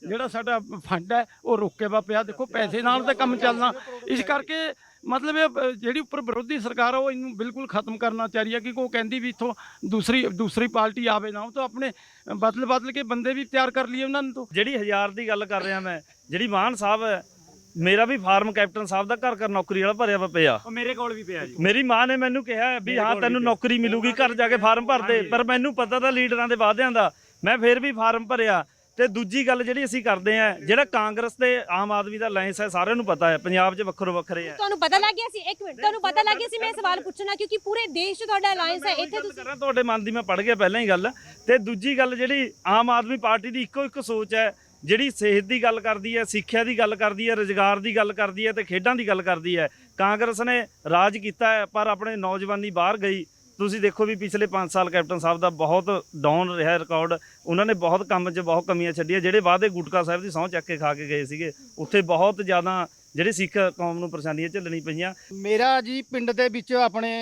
ਜਿਹੜਾ ਸਾਡਾ ਫੰਡ ਹੈ ਉਹ ਰੁਕੇ ਵਾ ਪਿਆ ਦੇਖੋ ਪੈਸੇ ਨਾਲ ਤਾਂ ਕੰਮ ਚੱਲਣਾ। ਇਸ ਕਰਕੇ ਮਤਲਬ ਇਹ ਜਿਹੜੀ ਉੱਪਰ ਵਿਰੋਧੀ ਸਰਕਾਰ ਆ ਉਹ ਇਹਨੂੰ ਬਿਲਕੁਲ ਖਤਮ ਕਰਨਾ ਚਾਹੀਦੀ ਹੈ ਕਿਉਂਕਿ ਉਹ ਕਹਿੰਦੀ ਵੀ ਇੱਥੋਂ ਦੂਸਰੀ ਦੂਸਰੀ ਪਾਰਟੀ ਆਵੇ ਨਾ। ਉਹ ਤਾਂ ਆਪਣੇ ਬਦਲ ਬਦਲ ਕੇ ਬੰਦੇ ਵੀ ਤਿਆਰ ਕਰ ਲਈਏ ਉਹਨਾਂ ਨੂੰ ਤੋਂ। ਜਿਹੜੀ ਹਜ਼ਾਰ ਦੀ ਗੱਲ ਕਰ ਰਿਹਾ ਮੈਂ ਜਿਹੜੀ ਮਾਨ ਸਾਹਿਬ ਹੈ ਮੇਰਾ ਵੀ ਫਾਰਮ ਕੈਪਟਨ ਸਾਹਿਬ ਦਾ ਘਰ ਘਰ ਨੌਕਰੀ ਵਾਲਾ ਭਰਿਆ ਵਾ ਪਿਆ। ਉਹ ਮੇਰੇ ਕੋਲ ਵੀ ਪਿਆ ਜੀ। ਮੇਰੀ ਮਾਂ ਨੇ ਮੈਨੂੰ ਕਿਹਾ ਵੀ ਹਾਂ ਤੈਨੂੰ ਨੌਕਰੀ ਮਿਲੂਗੀ ਘਰ ਜਾ ਕੇ ਫਾਰਮ ਭਰ ਦੇ ਪਰ ਮੈਨੂੰ ਪਤਾ ਤਾਂ ਲੀਡਰਾਂ ਦੇ ਵਾਅਦਿਆਂ ਦਾ। ਮੈਂ ਫਿਰ ਵੀ ਫਾਰਮ ਭਰਿਆ। ਤੇ ਦੂਜੀ ਗੱਲ ਜਿਹੜੀ ਅਸੀਂ ਕਰਦੇ ਆ ਜਿਹੜਾ ਕਾਂਗਰਸ ਤੇ ਆਮ ਆਦਮੀ ਦਾ ਅਲਾਈਅੰਸ ਹੈ ਸਾਰਿਆਂ ਨੂੰ ਪਤਾ ਹੈ ਪੰਜਾਬ 'ਚ ਵੱਖਰੋ ਵੱਖਰੇ ਹੈ ਤੁਹਾਨੂੰ ਪਤਾ ਲੱਗ ਗਿਆ ਸੀ ਇੱਕ ਮਿੰਟ ਤੁਹਾਨੂੰ ਪਤਾ ਲੱਗ ਗਿਆ ਸੀ ਮੈਂ ਸਵਾਲ ਪੁੱਛਣਾ ਕਿਉਂਕਿ ਪੂਰੇ ਦੇਸ਼ 'ਚ ਤੁਹਾਡਾ ਅਲਾਈਅੰਸ ਹੈ ਇੱਥੇ ਤੁਸੀਂ ਕਰਾਂ ਤੁਹਾਡੇ ਮਨ ਦੀ ਮੈਂ ਪੜ ਗਿਆ ਪਹਿਲਾਂ ਹੀ ਗੱਲ। ਤੇ ਦੂਜੀ ਗੱਲ ਜਿਹੜੀ ਆਮ ਆਦਮੀ ਪਾਰਟੀ ਦੀ ਇੱਕੋ ਇੱਕ ਸੋਚ ਹੈ ਜਿਹੜੀ ਸਿਹਤ ਦੀ ਗੱਲ ਕਰਦੀ ਹੈ ਸਿੱਖਿਆ ਦੀ ਗੱਲ ਕਰਦੀ ਹੈ ਰੋਜ਼ਗਾਰ ਦੀ ਗੱਲ ਕਰਦੀ ਹੈ ਤੇ ਖੇਡਾਂ ਦੀ ਗੱਲ ਕਰਦੀ ਹੈ। ਕਾਂਗਰਸ ਨੇ ਰਾਜ ਕੀਤਾ ਹੈ ਪਰ ਆਪਣੇ ਨੌਜਵਾਨੀ ਬਾਹਰ ਗਈ। ਤੁਸੀਂ ਦੇਖੋ ਵੀ ਪਿਛਲੇ 5 ਸਾਲ ਕੈਪਟਨ ਸਾਹਿਬ ਦਾ ਬਹੁਤ ਡਾਊਨ ਰਿਹਾ ਰਿਕਾਰਡ ਉਹਨਾਂ ਨੇ ਬਹੁਤ ਕੰਮ 'ਚ ਬਹੁਤ ਕਮੀਆਂ ਛੱਡੀਆਂ। ਜਿਹੜੇ ਵਾਅਦੇ ਗੁਟਕਾ ਸਾਹਿਬ ਦੀ ਸਹੁੰ ਚੱਕ ਕੇ ਖਾ ਕੇ ਗਏ ਸੀਗੇ, ਉੱਥੇ ਬਹੁਤ ਜ਼ਿਆਦਾ ਜਿਹੜੇ ਸਿੱਖ ਕੌਮ ਨੂੰ ਪਰੇਸ਼ਾਨੀਆਂ ਝੱਲਣੀ ਪਈਆਂ। ਮੇਰਾ ਜੀ ਪਿੰਡ ਦੇ ਵਿੱਚ ਆਪਣੇ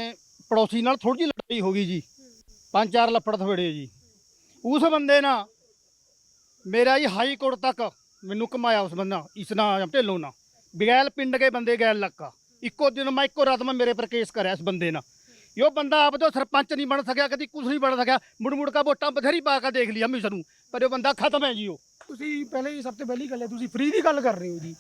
ਪੜੋਸੀ ਨਾਲ ਥੋੜੀ ਜਿਹੀ ਲੜਾਈ ਹੋ ਗਈ ਜੀ। ਪੰਜ ਚਾਰ ਲੱਫੜ ਥਵੇੜੇ ਜੀ। ਉਸ ਬੰਦੇ ਨਾਲ ਮੇਰਾ ਜੀ ਹਾਈ ਕੋਰਟ ਤੱਕ ਮੈਨੂੰ ਘਮਾਇਆ ਉਸ ਬੰਦਾ, ਇਸ ਨਾਲ ਢਿੱਲੋਂ ਨਾਲ। ਬਗੈਲ ਪਿੰਡ ਕੇ ਬੰਦੇ ਗੈਲ ਲੱਕਾ ਇੱਕੋ ਦਿਨ ਮੈਂ ਇੱਕੋ ਰਾਤ ਮੈਂ ਮੇਰੇ ਪਰ ਕੇਸ ਕਰਿਆ ਇਸ ਬੰਦੇ ਨਾਲ। ਇਹ ਬੰਦਾ ਆਪ ਤੋਂ ਸਰਪੰਚ ਨਹੀਂ ਬਣ ਸਕਿਆ, ਕਦੀ ਕੁਝ ਨਹੀਂ ਬਣ ਸਕਿਆ ਮੁੜ ਮੁੜ ਕੇ ਵੋਟਾਂ ਬਥੇਰੀ ਪਾ ਕੇ ਦੇਖ ਲਈ ਮਿਸ ਨੂੰ ਪਰ ਉਹ ਬੰਦਾ ਖਤਮ ਹੈ ਜੀ ਉਹ। ਤੁਸੀਂ ਪਹਿਲੇ ਹੀ ਸਭ ਤੋਂ ਪਹਿਲੀ ਗੱਲ ਹੈ, ਤੁਸੀਂ ਫ੍ਰੀ ਦੀ ਗੱਲ ਕਰ ਰਹੇ ਹੋ ਜੀ।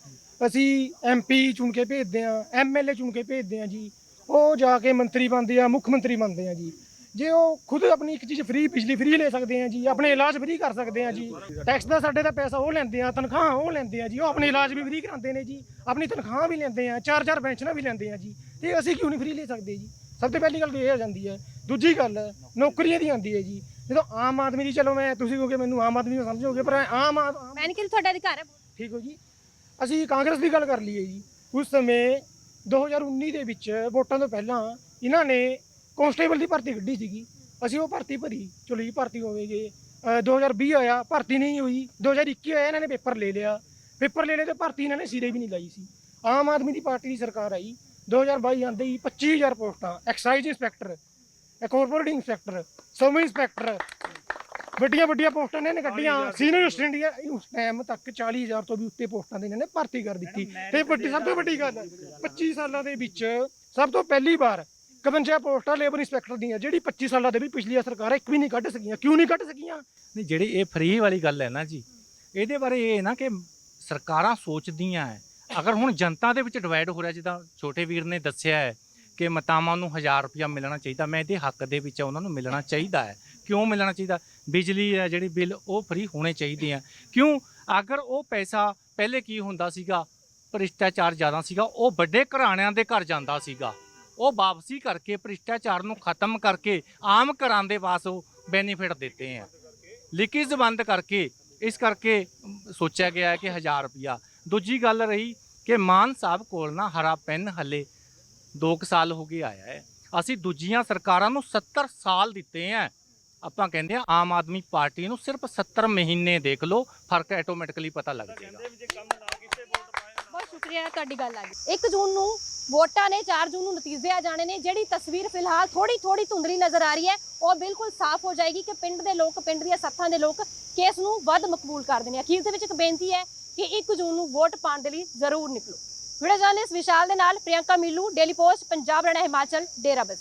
ਅਸੀਂ ਐਮਪੀ ਚੁਣ ਕੇ ਭੇਜਦੇ ਆ ਐਮਐਲਏ ਚੁਣ ਕੇ ਭੇਜਦੇ ਆ ਜੀ। ਉਹ ਜਾ ਕੇ ਮੰਤਰੀ ਬਣਦੇ ਆ, ਮੁੱਖ ਮੰਤਰੀ ਬਣਦੇ ਆ ਜੀ। ਜੇ ਉਹ ਖੁਦ ਆਪਣੀ ਇੱਕ ਚੀਜ਼ ਫ੍ਰੀ ਬਿਜਲੀ ਫ੍ਰੀ ਲੈ ਸਕਦੇ ਆ ਜੀ, ਆਪਣੇ ਇਲਾਜ ਫ੍ਰੀ ਕਰ ਸਕਦੇ ਆ ਜੀ। ਟੈਕਸ ਦਾ ਸਾਡੇ ਦਾ ਪੈਸਾ ਉਹ ਲੈਂਦੇ ਆ, ਤਨਖਾਹ ਉਹ ਲੈਂਦੇ ਆ ਜੀ, ਉਹ ਆਪਣੇ ਇਲਾਜ ਵੀ ਫ੍ਰੀ ਕਰਾਉਂਦੇ ਨੇ ਜੀ। ਆਪਣੀ ਤਨਖਾਹ ਵੀ ਲੈਂਦੇ ਆ ਚਾਰ ਚਾਰ ਪੈਨਸ਼ਨਾਂ ਵੀ ਲੈਂਦੇ ਆ ਜੀ। ਤੇ ਅਸੀਂ ਕਿਉਂ ਨਹੀਂ ਫ੍ਰੀ ਲੈ ਸਕਦੇ ਜੀ? ਸਭ ਤੋਂ ਪਹਿਲੀ ਗੱਲ ਤਾਂ ਇਹ ਆ ਜਾਂਦੀ ਹੈ। ਦੂਜੀ ਗੱਲ ਨੌਕਰੀਆਂ ਦੀ ਆਉਂਦੀ ਹੈ ਜੀ। ਜਦੋਂ ਆਮ ਆਦਮੀ ਦੀ ਚਲੋ ਮੈਂ ਤੁਸੀਂ ਕਹੋਗੇ ਮੈਨੂੰ ਆਮ ਆਦਮੀ ਨੂੰ ਸਮਝੋਗੇ ਪਰ ਆਮ ਆਦ- ਆਮ ਮੈਂ ਨਹੀਂ ਕਿ ਤੁਹਾਡਾ ਅਧਿਕਾਰ ਹੈ। ਠੀਕ ਹੋ ਜੀ। ਅਸੀਂ ਕਾਂਗਰਸ ਦੀ ਗੱਲ ਕਰ ਲਈਏ ਜੀ। ਉਸ ਸਮੇਂ 2019 ਦੇ ਵਿੱਚ ਵੋਟਾਂ ਤੋਂ ਪਹਿਲਾਂ ਇਹਨਾਂ ਨੇ ਕਾਂਸਟੇਬਲ ਦੀ ਭਰਤੀ ਕੱਢੀ ਸੀਗੀ। ਅਸੀਂ ਉਹ ਭਰਤੀ ਭਰੀ। ਚਲੋ ਜੀ ਭਰਤੀ ਹੋਵੇਗੇ। 2020 ਆਇਆ ਭਰਤੀ ਨਹੀਂ ਹੋਈ। 2021 ਆਇਆ ਇਹਨਾਂ ਨੇ ਪੇਪਰ ਲੈ ਲਿਆ। ਪੇਪਰ ਲੈ ਲਏ ਤੇ ਭਰਤੀ ਇਹਨਾਂ ਨੇ ਸਿਰੇ ਵੀ ਨਹੀਂ ਲਾਈ ਸੀ। ਆਮ ਆਦਮੀ ਦੀ ਪਾਰਟੀ ਦੀ ਸਰਕਾਰ ਆਈ। 2022 ਆਂਦੇ ਹੀ 25000 ਪੋਸਟਾਂ excise inspector corporate inspector sub inspector ਵੱਡੀਆਂ ਵੱਡੀਆਂ ਪੋਸਟਾਂ ਨੇ ਇਹਨੇ ਕੱਢੀਆਂ ਸੀਨੀਅਰ ਸਟੈਂਡ ਉਸ ਟਾਈਮ ਤੱਕ 40000 ਤੋਂ ਵੀ ਉੱਤੇ ਪੋਸਟਾਂ ਦੇ ਇਹਨਾਂ ਨੇ ਭਰਤੀ ਕਰ ਦਿੱਤੀ। ਤੇ ਵੱਡੀ ਸਭ ਤੋਂ ਵੱਡੀ ਗੱਲ 25 ਸਾਲਾਂ ਦੇ ਵਿੱਚ ਸਭ ਤੋਂ ਪਹਿਲੀ ਵਾਰ 51 ਪੋਸਟਾਂ ਲੇਬਰ ਇੰਸਪੈਕਟਰ ਦੀਆਂ ਜਿਹੜੀ 25 ਸਾਲਾਂ ਦੇ ਵੀ ਪਿਛਲੀਆਂ ਸਰਕਾਰਾਂ ਇੱਕ ਵੀ ਨਹੀਂ ਕੱਢ ਸਕੀਆਂ। ਕਿਉਂ ਨਹੀਂ ਕੱਢ ਸਕੀਆਂ? ਨਹੀਂ ਜਿਹੜੀ ਇਹ ਫ੍ਰੀ ਵਾਲੀ ਗੱਲ ਹੈ ਨਾ ਜੀ ਇਹਦੇ ਬਾਰੇ ਇਹ ਹੈ ਨਾ ਕਿ ਸਰਕਾਰਾਂ ਸੋਚਦੀਆਂ ਹੈ ਅਗਰ ਹੁਣ ਜਨਤਾ ਦੇ ਵਿੱਚ ਡਿਵਾਈਡ ਹੋ ਰਿਹਾ, ਜਿੱਦਾਂ ਛੋਟੇ ਵੀਰ ਨੇ ਦੱਸਿਆ ਹੈ ਕਿ ਮਤਾਵਾਂ ਨੂੰ 1000 ਰੁਪਇਆ ਮਿਲਣਾ ਚਾਹੀਦਾ, ਮੈਂ ਇਹਦੇ ਹੱਕ ਦੇ ਵਿੱਚ ਉਹਨਾਂ ਨੂੰ ਮਿਲਣਾ ਚਾਹੀਦਾ ਹੈ। ਕਿਉਂ ਮਿਲਣਾ ਚਾਹੀਦਾ? ਬਿਜਲੀ ਹੈ, ਜਿਹੜੀ ਬਿੱਲ ਉਹ ਫ੍ਰੀ ਹੋਣੇ ਚਾਹੀਦੇ ਆ। ਕਿਉਂ? ਅਗਰ ਉਹ ਪੈਸਾ ਪਹਿਲੇ ਕੀ ਹੁੰਦਾ ਸੀਗਾ? ਭ੍ਰਿਸ਼ਟਾਚਾਰ ਜ਼ਿਆਦਾ ਸੀਗਾ, ਉਹ ਵੱਡੇ ਘਰਾਣਿਆਂ ਦੇ ਘਰ ਜਾਂਦਾ ਸੀਗਾ। ਉਹ ਵਾਪਸੀ ਕਰਕੇ ਭ੍ਰਿਸ਼ਟਾਚਾਰ ਨੂੰ ਖਤਮ ਕਰਕੇ ਆਮ ਘਰਾਂ ਦੇ ਵਾਸ ਉਹ ਬੈਨੀਫਿਟ ਦਿੱਤੇ ਆ। ਲੀਕੇਜ ਬੰਦ ਕਰਕੇ, ਇਸ ਕਰਕੇ ਸੋਚਿਆ ਗਿਆ ਹੈ ਕਿ 1000 ਰੁਪਿਆ ਦੂਜੀ ਗੱਲ ਰਹੀ ਕਿ ਮਾਨ ਸਾਹਿਬ ਕੋਲ ਨਾ ਹਰਾ ਪੈਨ ਹੱਲੇ 2 ਸਾਲ ਹੋ ਗਏ ਆਇਆ ਹੈ। ਅਸੀਂ ਦੂਜੀਆਂ ਸਰਕਾਰਾਂ ਨੂੰ 70 ਸਾਲ ਦਿੱਤੇ ਆ ਆਪਾਂ ਕਹਿੰਦੇ ਆ ਆਮ ਆਦਮੀ ਪਾਰਟੀ ਨੂੰ ਸਿਰਫ 70 ਮਹੀਨੇ ਦੇਖ ਲਓ ਫ਼ਰਕ ਆਟੋਮੈਟਿਕਲੀ ਪਤਾ ਲੱਗ ਜਾਏਗਾ। ਬਹੁਤ ਸ਼ੁਕਰੀਆ ਤੁਹਾਡੀ ਗੱਲ ਆ ਗਈ। 1 ਜੂਨ ਨੂੰ ਵੋਟਾਂ ਨੇ 4 ਜੂਨ ਨੂੰ ਨਤੀਜੇ ਆ ਜਾਣੇ ਨੇ। ਜਿਹੜੀ ਤਸਵੀਰ ਫਿਲਹਾਲ ਥੋੜੀ ਥੋੜੀ ਧੁੰਦਲੀ ਨਜ਼ਰ ਆ ਰਹੀ ਹੈ। ਉਹ ਬਿਲਕੁਲ ਸਾਫ਼ ਹੋ ਜਾਏਗੀ ਕਿ ਪਿੰਡ ਦੇ ਲੋਕ ਪਿੰਡ ਦੀਆਂ ਸੱਥਾਂ ਦੇ ਲੋਕ ਕੇਸ ਨੂੰ ਵੱਧ ਮਕਬੂਲ ਕਰਦੇ ਨੇ ਅਖੀਰ ਦੇ ਵਿੱਚ ਇੱਕ ਬੇਨਤੀ ਹੈ ਕਿ 1 ਜੂਨ ਨੂੰ ਵੋਟ ਪਾਉਣ ਦੇ ਲਈ ਜ਼ਰੂਰ ਨਿਕਲੋ। ਵੀਡੀਓ ਜਰਨਲਿਸਟ ਵਿਸ਼ਾਲ ਦੇ ਨਾਲ ਪ੍ਰਿਯੰਕਾ ਮਿੱਲੂ, ਡੇਲੀ ਪੋਸਟ, ਪੰਜਾਬ ਰਹਿਣਾ, ਹਿਮਾਚਲ ਡੇਰਾਬੱਸ